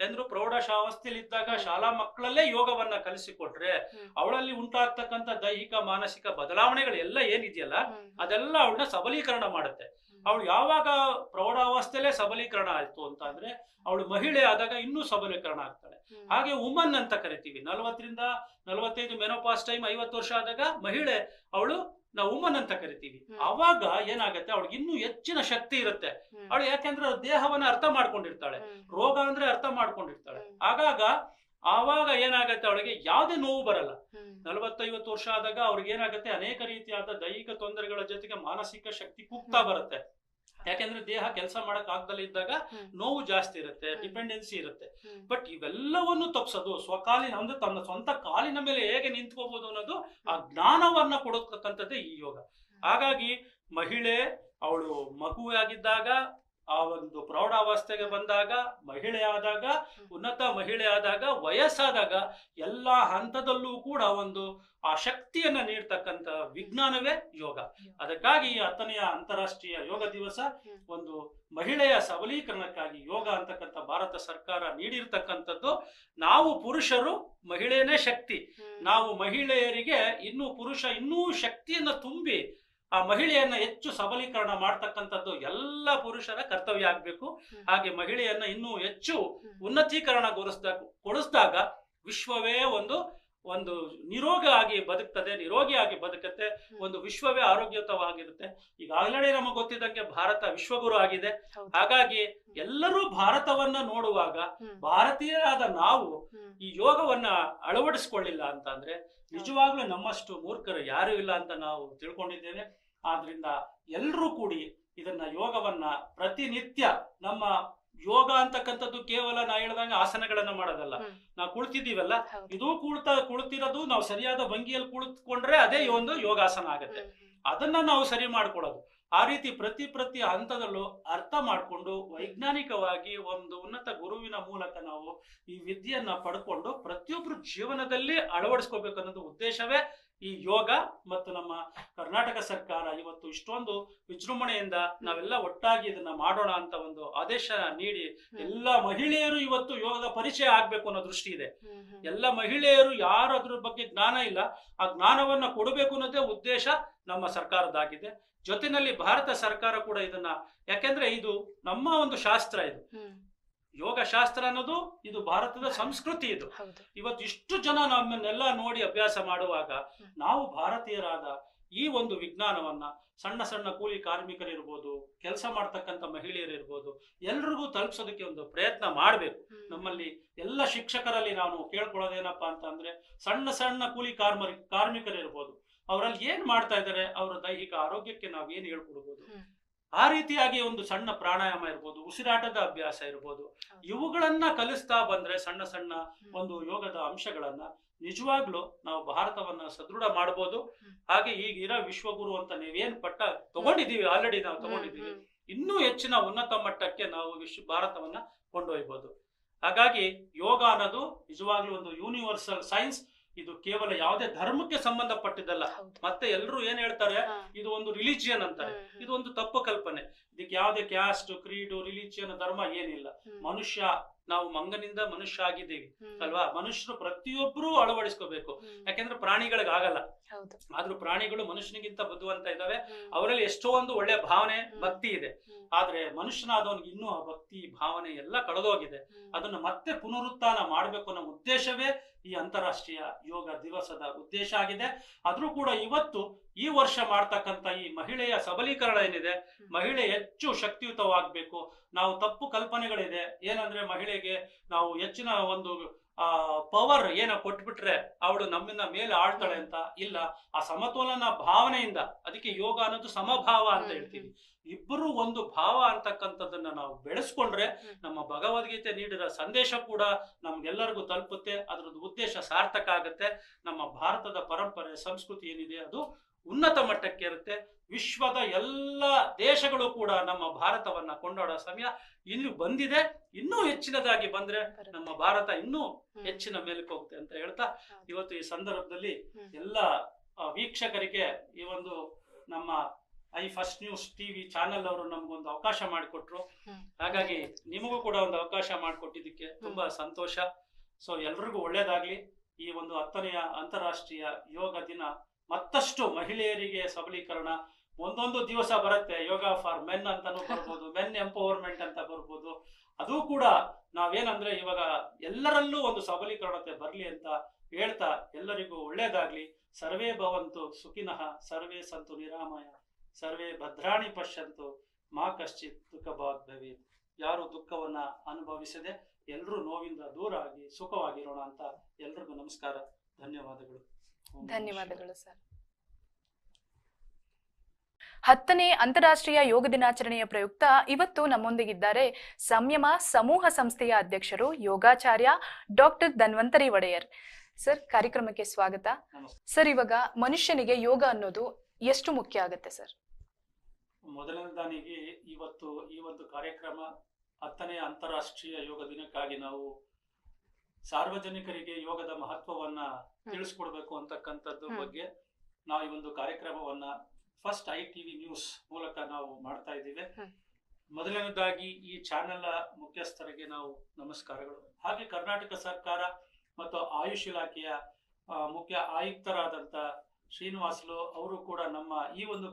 ಎಂದ್ರು ಪ್ರೌಢಶಾವಸ್ಥೆಯಲ್ಲಿ ಇದ್ದಾಗ ಹ್ಮ್. ಶಾಲಾ ಮಕ್ಕಳಲ್ಲೇ ಯೋಗವನ್ನ ಕಲಿಸಿಕೊಟ್ರೆ. ಅವಳಲ್ಲಿ ಉಂಟಾಗ್ತಕ್ಕಂತ ದೈಹಿಕ ಮಾನಸಿಕ ಬದಲಾವಣೆಗಳು ಎಲ್ಲ ಏನಿದೆಯಲ್ಲ ಅದೆಲ್ಲ ಅವಳನ್ನ ಸಬಲೀಕರಣ ಮಾಡುತ್ತೆ. ಅವಳು ಯಾವಾಗ ಪ್ರೌಢಾವಸ್ಥೆಲೇ ಸಬಲೀಕರಣ ಆಯ್ತು ಅಂತ ಅಂದ್ರೆ ಅವಳು ಮಹಿಳೆ ಆದಾಗ ಇನ್ನೂ ಸಬಲೀಕರಣ ಆಗ್ತಾಳೆ ಹಾಗೆ ಉಮನ್ ಅಂತ ಕರಿತೀವಿ ನಲವತ್ತರಿಂದ ನಲವತ್ತೈದು ಮೆನೋಪಾಸ್ ಟೈಮ್ ಐವತ್ತು ವರ್ಷ ಆದಾಗ ಮಹಿಳೆ ಅವಳು ನಾವು ಉಮನ್ ಅಂತ ಕರಿತೀವಿ. ಅವಾಗ ಏನಾಗುತ್ತೆ ಅವಳಿಗೆ ಇನ್ನೂ ಹೆಚ್ಚಿನ ಶಕ್ತಿ ಇರುತ್ತೆ. ಅವಳು ಯಾಕೆಂದ್ರೆ ದೇಹವನ್ನ ಅರ್ಥ ಮಾಡ್ಕೊಂಡಿರ್ತಾಳೆ. ರೋಗ ಅಂದ್ರೆ ಅರ್ಥ ಮಾಡ್ಕೊಂಡಿರ್ತಾಳೆ ಆಗಾಗ ಆವಾಗ ಏನಾಗತ್ತೆ ಅವಳಿಗೆ ಯಾವುದೇ ನೋವು ಬರಲ್ಲ. ನಲವತ್ತೈವತ್ತು ವರ್ಷ ಆದಾಗ ಅವ್ರಿಗೆ ಏನಾಗುತ್ತೆ ಅನೇಕ ರೀತಿಯಾದ ದೈಹಿಕ ತೊಂದರೆಗಳ ಜೊತೆಗೆ ಮಾನಸಿಕ ಶಕ್ತಿ ಕುಗ್ತಾ. ಬರುತ್ತೆ ಯಾಕೆಂದ್ರೆ ದೇಹ ಕೆಲಸ ಮಾಡಕ್ ಆಗ್ದಲ್ಲ ಇದ್ದಾಗ ನೋವು ಜಾಸ್ತಿ ಇರುತ್ತೆ ಡಿಪೆಂಡೆನ್ಸಿ ಇರುತ್ತೆ. ಬಟ್ ಇವೆಲ್ಲವನ್ನು ತಪ್ಪಿಸೋದು ಸ್ವಕಾಲಿನ ಅಂದ್ರೆ ತನ್ನ ಸ್ವಂತ ಕಾಲಿನ ಮೇಲೆ ಹೇಗೆ ನಿಂತ್ಕೋಬಹುದು ಅನ್ನೋದು ಆ ಜ್ಞಾನವನ್ನ ಕೊಡತಕ್ಕಂಥದ್ದೇ ಈ ಯೋಗ. ಹಾಗಾಗಿ ಮಹಿಳೆ ಅವಳು ಮಗುವಾಗಿದ್ದಾಗ ಆ ಒಂದು ಪ್ರೌಢಾವಸ್ಥೆಗೆ ಬಂದಾಗ ಮಹಿಳೆ ಆದಾಗ ಉನ್ನತ ಮಹಿಳೆ ಆದಾಗ ವಯಸ್ಸಾದಾಗ ಎಲ್ಲ ಹಂತದಲ್ಲೂ ಕೂಡ ಒಂದು ಆ ಶಕ್ತಿಯನ್ನ ನೀಡ್ತಕ್ಕಂತ ವಿಜ್ಞಾನವೇ ಯೋಗ. ಅದಕ್ಕಾಗಿ ಈ ಹತ್ತನೆಯ ಅಂತಾರಾಷ್ಟ್ರೀಯ ಯೋಗ ದಿವಸ ಒಂದು ಮಹಿಳೆಯ ಸಬಲೀಕರಣಕ್ಕಾಗಿ ಯೋಗ ಅಂತಕ್ಕಂಥ ಭಾರತ ಸರ್ಕಾರ ನೀಡಿರ್ತಕ್ಕಂಥದ್ದು ನಾವು ಪುರುಷರು ಮಹಿಳೆಯೇ ಶಕ್ತಿ. ನಾವು ಮಹಿಳೆಯರಿಗೆ ಇನ್ನೂ ಪುರುಷ ಇನ್ನೂ ಶಕ್ತಿಯನ್ನ ತುಂಬಿ ಆ ಮಹಿಳೆಯನ್ನ ಹೆಚ್ಚು ಸಬಲೀಕರಣ ಮಾಡ್ತಕ್ಕಂಥದ್ದು ಎಲ್ಲ ಪುರುಷರ ಕರ್ತವ್ಯ ಆಗ್ಬೇಕು. ಹಾಗೆ ಮಹಿಳೆಯನ್ನ ಇನ್ನೂ ಹೆಚ್ಚು ಉನ್ನತೀಕರಣಗೊಳಿಸ್ದಾಗ ಕೊಡಿಸಿದಾಗ ವಿಶ್ವವೇ ಒಂದು ಒಂದು ನಿರೋಗ ಆಗಿ ಬದುಕ್ತದೆ ನಿರೋಗಿಯಾಗಿ ಬದುಕುತ್ತೆ ಹ್ಮ್. ಒಂದು ವಿಶ್ವವೇ ಆರೋಗ್ಯಯುತವಾಗಿರುತ್ತೆ. ಈಗ ಆಲ್ರೆಡಿ ನಮಗೆ ಗೊತ್ತಿದ್ದಂಗೆ ಭಾರತ ವಿಶ್ವಗುರು ಆಗಿದೆ. ಹಾಗಾಗಿ ಎಲ್ಲರೂ ಭಾರತವನ್ನ ನೋಡುವಾಗ ಭಾರತೀಯರಾದ ನಾವು ಈ ಯೋಗವನ್ನ ಅಳವಡಿಸ್ಕೊಳ್ಳಿಲ್ಲ ಅಂತ ಅಂದ್ರೆ ನಿಜವಾಗ್ಲೂ ನಮ್ಮಷ್ಟು ಮೂರ್ಖರು ಯಾರು ಇಲ್ಲ ಅಂತ ನಾವು ತಿಳ್ಕೊಂಡಿದ್ದೇವೆ. ಆದ್ರಿಂದ ಎಲ್ಲರೂ ಕೂಡಿ ಇದನ್ನ ಯೋಗವನ್ನ ಪ್ರತಿನಿತ್ಯ ನಮ್ಮ ಯೋಗ ಅಂತಕ್ಕಂಥದ್ದು ಕೇವಲ ನಾ ಹೇಳ್ದಂಗೆ ಆಸನಗಳನ್ನ ಮಾಡೋದಲ್ಲ. ನಾವು ಕುಳಿತಿದ್ದೀವಲ್ಲ? ಇದು ಕುಳ್ತಾ ಕುಳಿತಿರೋದು ನಾವು ಸರಿಯಾದ ಭಂಗಿಯಲ್ಲಿ ಕುಳಿತುಕೊಂಡ್ರೆ ಅದೇ ಒಂದು ಯೋಗಾಸನ ಆಗತ್ತೆ. ಅದನ್ನ ನಾವು ಸರಿ ಮಾಡ್ಕೊಳ್ಳೋದು. ಆ ರೀತಿ ಪ್ರತಿ ಪ್ರತಿ ಹಂತದಲ್ಲೂ ಅರ್ಥ ಮಾಡಿಕೊಂಡು ವೈಜ್ಞಾನಿಕವಾಗಿ ಒಂದು ಉನ್ನತ ಗುರುವಿನ ಮೂಲಕ ನಾವು ಈ ವಿದ್ಯೆಯನ್ನ ಪಡ್ಕೊಂಡು ಪ್ರತಿಯೊಬ್ಬರು ಜೀವನದಲ್ಲಿ ಅಳವಡಿಸ್ಕೋಬೇಕು ಅನ್ನೋದು ಉದ್ದೇಶವೇ ಈ ಯೋಗ ಮತ್ತು ನಮ್ಮ ಕರ್ನಾಟಕ ಸರ್ಕಾರ ಇವತ್ತು ಇಷ್ಟೊಂದು ವಿಜೃಂಭಣೆಯಿಂದ ನಾವೆಲ್ಲ ಒಟ್ಟಾಗಿ ಇದನ್ನ ಮಾಡೋಣ ಅಂತ ಒಂದು ಆದೇಶ ನೀಡಿ ಎಲ್ಲ ಮಹಿಳೆಯರು ಇವತ್ತು ಯೋಗದ ಪರಿಚಯ ಆಗ್ಬೇಕು ಅನ್ನೋ ದೃಷ್ಟಿ ಇದೆ. ಎಲ್ಲ ಮಹಿಳೆಯರು ಯಾರು ಅದ್ರ ಬಗ್ಗೆ ಜ್ಞಾನ ಇಲ್ಲ ಆ ಜ್ಞಾನವನ್ನ ಕೊಡಬೇಕು ಅನ್ನೋದೇ ಉದ್ದೇಶ ನಮ್ಮ ಸರ್ಕಾರದಾಗಿದೆ ಜೊತೆನಲ್ಲಿ ಭಾರತ ಸರ್ಕಾರ ಕೂಡ ಇದನ್ನ ಯಾಕೆಂದ್ರೆ ಇದು ನಮ್ಮ ಒಂದು ಶಾಸ್ತ್ರ ಇದು. ಯೋಗ ಶಾಸ್ತ್ರ ಅನ್ನೋದು ಇದು ಭಾರತದ ಸಂಸ್ಕೃತಿ ಇದು. ಇವತ್ತು ಇಷ್ಟು ಜನ ನಮ್ಮನ್ನೆಲ್ಲ ನೋಡಿ ಅಭ್ಯಾಸ ಮಾಡುವಾಗ ನಾವು ಭಾರತೀಯರಾದ ಈ ಒಂದು ವಿಜ್ಞಾನವನ್ನ ಸಣ್ಣ ಸಣ್ಣ ಕೂಲಿ ಕಾರ್ಮಿಕರಿರ್ಬೋದು ಕೆಲಸ ಮಾಡ್ತಕ್ಕಂಥ ಮಹಿಳೆಯರಿರ್ಬೋದು ಎಲ್ರಿಗೂ ತಲುಪಿಸೋದಕ್ಕೆ ಒಂದು ಪ್ರಯತ್ನ ಮಾಡಬೇಕು. ನಮ್ಮಲ್ಲಿ ಎಲ್ಲ ಶಿಕ್ಷಕರಲ್ಲಿ ನಾನು ಕೇಳ್ಕೊಳ್ಳೋದೇನಪ್ಪ ಅಂತ ಅಂದ್ರೆ ಸಣ್ಣ ಸಣ್ಣ ಕೂಲಿ ಕಾರ್ಮ ಕಾರ್ಮಿಕರಿರ್ಬೋದು ಅವರಲ್ಲಿ ಏನ್ ಮಾಡ್ತಾ ಇದ್ದಾರೆ? ಅವರ ದೈಹಿಕ ಆರೋಗ್ಯಕ್ಕೆ ನಾವು ಏನ್ ಹೇಳ್ಕೊಡ್ಬೋದು. ಆ ರೀತಿಯಾಗಿ ಒಂದು ಸಣ್ಣ ಪ್ರಾಣಾಯಾಮ ಇರ್ಬೋದು ಉಸಿರಾಟದ ಅಭ್ಯಾಸ ಇರ್ಬೋದು. ಇವುಗಳನ್ನ ಕಲಿಸ್ತಾ ಬಂದ್ರೆ ಸಣ್ಣ ಸಣ್ಣ ಒಂದು ಯೋಗದ ಅಂಶಗಳನ್ನ ನಿಜವಾಗ್ಲೂ ನಾವು ಭಾರತವನ್ನ ಸದೃಢ ಮಾಡಬಹುದು ಹಾಗೆ ಈಗ ಇರೋ ವಿಶ್ವಗುರು ಅಂತ ನೀವೇನ್ ಪಟ್ಟ ತಗೊಂಡಿದೀವಿ ಆಲ್ರೆಡಿ ನಾವು ತಗೊಂಡಿದೀವಿ. ಇನ್ನೂ ಹೆಚ್ಚಿನ ಉನ್ನತ ಮಟ್ಟಕ್ಕೆ ನಾವು ವಿಶ್ವ ಭಾರತವನ್ನ ಕೊಂಡೊಯ್ಬೋದು. ಹಾಗಾಗಿ ಯೋಗ ಅನ್ನೋದು ನಿಜವಾಗ್ಲೂ ಒಂದು ಯೂನಿವರ್ಸಲ್ ಸೈನ್ಸ್ ಇದು ಕೇವಲ ಯಾವುದೇ ಧರ್ಮಕ್ಕೆ ಸಂಬಂಧಪಟ್ಟಿದ್ದಲ್ಲ. ಮತ್ತೆ ಎಲ್ಲರೂ ಏನ್ ಹೇಳ್ತಾರೆ? ಇದು ಒಂದು ರಿಲಿಜಿಯನ್ ಅಂತಾರೆ. ಇದು ಒಂದು ತಪ್ಪು ಕಲ್ಪನೆ. ಇದಕ್ಕೆ ಯಾವುದೇ ಕ್ಯಾಸ್ಟ್ ಕ್ರೀಡು ರಿಲಿಜಿಯನ್ ಧರ್ಮ ಏನಿಲ್ಲ. ಮನುಷ್ಯ ನಾವು ಮಂಗನಿಂದ ಮನುಷ್ಯ ಆಗಿದ್ದೀವಿ ಅಲ್ವಾ ಮನುಷ್ಯರು ಪ್ರತಿಯೊಬ್ಬರು ಅಳವಡಿಸ್ಕೋಬೇಕು. ಯಾಕೆಂದ್ರೆ ಪ್ರಾಣಿಗಳಿಗೆ ಆಗಲ್ಲ. ಆದ್ರೂ ಪ್ರಾಣಿಗಳು ಮನುಷ್ಯನಿಗಿಂತ ಬುದ್ಧಿವಂತ ಇದಾವೆ. ಅವರಲ್ಲಿ ಎಷ್ಟೋ ಒಂದು ಒಳ್ಳೆ ಭಾವನೆ ಭಕ್ತಿ ಇದೆ. ಆದ್ರೆ ಮನುಷ್ಯನಾದವನಿಗೆ ಇನ್ನೂ ಆ ಭಕ್ತಿ ಭಾವನೆ ಎಲ್ಲ ಕಳೆದೋಗಿದೆ. ಅದನ್ನ ಮತ್ತೆ ಪುನರುತ್ಥಾನ ಮಾಡಬೇಕು ಅನ್ನೋ ಉದ್ದೇಶವೇ ಈ ಅಂತಾರಾಷ್ಟ್ರೀಯ ಯೋಗ ದಿವಸದ ಉದ್ದೇಶ ಆಗಿದೆ ಆದ್ರೂ ಕೂಡ ಇವತ್ತು ಈ ವರ್ಷ ಮಾಡ್ತಕ್ಕಂತ ಈ ಮಹಿಳೆಯ ಸಬಲೀಕರಣ ಏನಿದೆ? ಮಹಿಳೆ ಹೆಚ್ಚು ಶಕ್ತಿಯುತವಾಗಬೇಕು. ನಾವು ತಪ್ಪು ಕಲ್ಪನೆಗಳಿದೆ. ಏನಂದ್ರೆ ಮಹಿಳೆಗೆ ನಾವು ಹೆಚ್ಚಿನ ಒಂದು ಆ ಪವರ್ ಏನ ಕೊಟ್ಬಿಟ್ರೆ ಅವಳು ನಮ್ಮನ್ನ ಮೇಲೆ ಆಳ್ತಾಳೆ ಅಂತ ಇಲ್ಲ. ಆ ಸಮತೋಲನ ಭಾವನೆಯಿಂದ ಅದಕ್ಕೆ ಯೋಗ ಅನ್ನೋದು ಸಮಭಾವ ಅಂತ ಹೇಳ್ತೀವಿ. ಇಬ್ಬರು ಒಂದು ಭಾವ ಅಂತಕ್ಕಂಥದ್ದನ್ನ ನಾವು ಬೆಳೆಸ್ಕೊಂಡ್ರೆ ನಮ್ಮ ಭಗವದ್ಗೀತೆ ನೀಡಿದ ಸಂದೇಶ ಕೂಡ ನಮ್ಗೆಲ್ಲರಿಗೂ ತಲುಪುತ್ತೆ. ಅದರದ್ದು ಉದ್ದೇಶ ಸಾರ್ಥಕ ಆಗುತ್ತೆ. ನಮ್ಮ ಭಾರತದ ಪರಂಪರೆ ಸಂಸ್ಕೃತಿ ಏನಿದೆ ಅದು ಉನ್ನತ ಮಟ್ಟಕ್ಕೆ ಇರುತ್ತೆ. ವಿಶ್ವದ ಎಲ್ಲ ದೇಶಗಳು ಕೂಡ ನಮ್ಮ ಭಾರತವನ್ನ ಕೊಂಡಾಡೋ ಸಮಯ ಇನ್ನು ಬಂದಿದೆ. ಇನ್ನೂ ಹೆಚ್ಚಿನದಾಗಿ ಬಂದ್ರೆ ನಮ್ಮ ಭಾರತ ಇನ್ನೂ ಹೆಚ್ಚಿನ ಮೇಲಕ್ಕೆ ಹೋಗುತ್ತೆ ಅಂತ ಹೇಳ್ತಾ ಇವತ್ತು ಈ ಸಂದರ್ಭದಲ್ಲಿ ಎಲ್ಲ ವೀಕ್ಷಕರಿಗೆ ಈ ಒಂದು ನಮ್ಮ I first news TV channel ಅವರು ನಮ್ಗೊಂದು ಅವಕಾಶ ಮಾಡಿಕೊಟ್ರು. ಹಾಗಾಗಿ ನಿಮಗೂ ಕೂಡ ಒಂದು ಅವಕಾಶ ಮಾಡಿಕೊಟ್ಟಿದ್ದಕ್ಕೆ ತುಂಬಾ ಸಂತೋಷ. ಸೊ ಎಲ್ರಿಗೂ ಒಳ್ಳೇದಾಗ್ಲಿ. ಈ ಒಂದು ಹತ್ತನೆಯ ಅಂತಾರಾಷ್ಟ್ರೀಯ ಯೋಗ ದಿನ ಮತ್ತಷ್ಟು ಮಹಿಳೆಯರಿಗೆ ಸಬಲೀಕರಣ. ಒಂದೊಂದು ದಿವಸ ಬರುತ್ತೆ, ಯೋಗ ಫಾರ್ ಮೆನ್ ಅಂತಾನೂ ಬರ್ಬೋದು, ಮೆನ್ ಎಂಪವರ್ಮೆಂಟ್ ಅಂತ ಬರ್ಬೋದು. ಅದು ಕೂಡ ನಾವೇನಂದ್ರೆ ಇವಾಗ ಎಲ್ಲರಲ್ಲೂ ಒಂದು ಸಬಲೀಕರಣತೆ ಬರ್ಲಿ ಅಂತ ಹೇಳ್ತಾ ಎಲ್ಲರಿಗೂ ಒಳ್ಳೇದಾಗ್ಲಿ. ಸರ್ವೇ ಭವಂತು ಸುಖಿನಃ, ಸರ್ವೇ ಸಂತು ನಿರಾಮಯ, ಸರ್ವೇ ಭದ್ರಾಣಿ ಪಶ್ಯಂತು, ಮಾ ಕಶ್ಚಿತ್ ದುಃಖ ಭವೇತ್ ಯಾರು ದುಃಖವನ್ನ ಅನುಭವಿಸದೆ ಎಲ್ಲರೂ ನೋವಿಂದ ದೂರ ಆಗಿ ಸುಖವಾಗಿರೋಣ ಅಂತ ಎಲ್ರಿಗೂ ನಮಸ್ಕಾರ, ಧನ್ಯವಾದಗಳು. ಧನ್ಯವಾದಗಳು ಸರ್. ಹತ್ತನೇ ಅಂತಾರಾಷ್ಟ್ರೀಯ ಯೋಗ ದಿನಾಚರಣೆಯ ಪ್ರಯುಕ್ತ ಇವತ್ತು ನಮ್ಮೊಂದಿಗಿದ್ದಾರೆ ಸಂಯಮ ಸಮೂಹ ಸಂಸ್ಥೆಯ ಅಧ್ಯಕ್ಷರು ಯೋಗಾಚಾರ್ಯ ಡಾಕ್ಟರ್ ಧನ್ವಂತರಿ ಒಡೆಯರ್. ಸರ್ ಕಾರ್ಯಕ್ರಮಕ್ಕೆ ಸ್ವಾಗತ. ಸರ್ ಇವಾಗ ಮನುಷ್ಯನಿಗೆ ಯೋಗ ಅನ್ನೋದು ಎಷ್ಟು ಮುಖ್ಯ ಆಗುತ್ತೆ ಸರ್? ಮೊದಲನೇದಾನಿಗೆ ಇವತ್ತು ಈ ಒಂದು ಕಾರ್ಯಕ್ರಮ ಹತ್ತನೇ ಅಂತಾರಾಷ್ಟ್ರೀಯ ಯೋಗ ದಿನಕ್ಕಾಗಿ ನಾವು ಸಾರ್ವಜನಿಕರಿಗೆ ಯೋಗದ ಮಹತ್ವವನ್ನ ತಿಳಿಸ್ಕೊಡ್ಬೇಕು ಅಂತಕ್ಕಂಥದ್ದು ಬಗ್ಗೆ ನಾವು ಈ ಒಂದು ಕಾರ್ಯಕ್ರಮವನ್ನ ಫಸ್ಟ್ ಐ ಟಿವಿ ನ್ಯೂಸ್ ಮೂಲಕ ನಾವು ಮಾಡ್ತಾ ಇದ್ದೀವಿ. ಮೊದಲನೇದಾಗಿ ಈ ಚಾನೆಲ್ ಮುಖ್ಯಸ್ಥರಿಗೆ ನಾವು ನಮಸ್ಕಾರಗಳು. ಹಾಗೆ ಕರ್ನಾಟಕ ಸರ್ಕಾರ ಮತ್ತು ಆಯುಷ್ ಇಲಾಖೆಯ ಮುಖ್ಯ ಆಯುಕ್ತರಾದಂತ ಶ್ರೀನಿವಾಸಲು ಅವರು ಕೂಡ ನಮ್ಮ ಈ ಒಂದು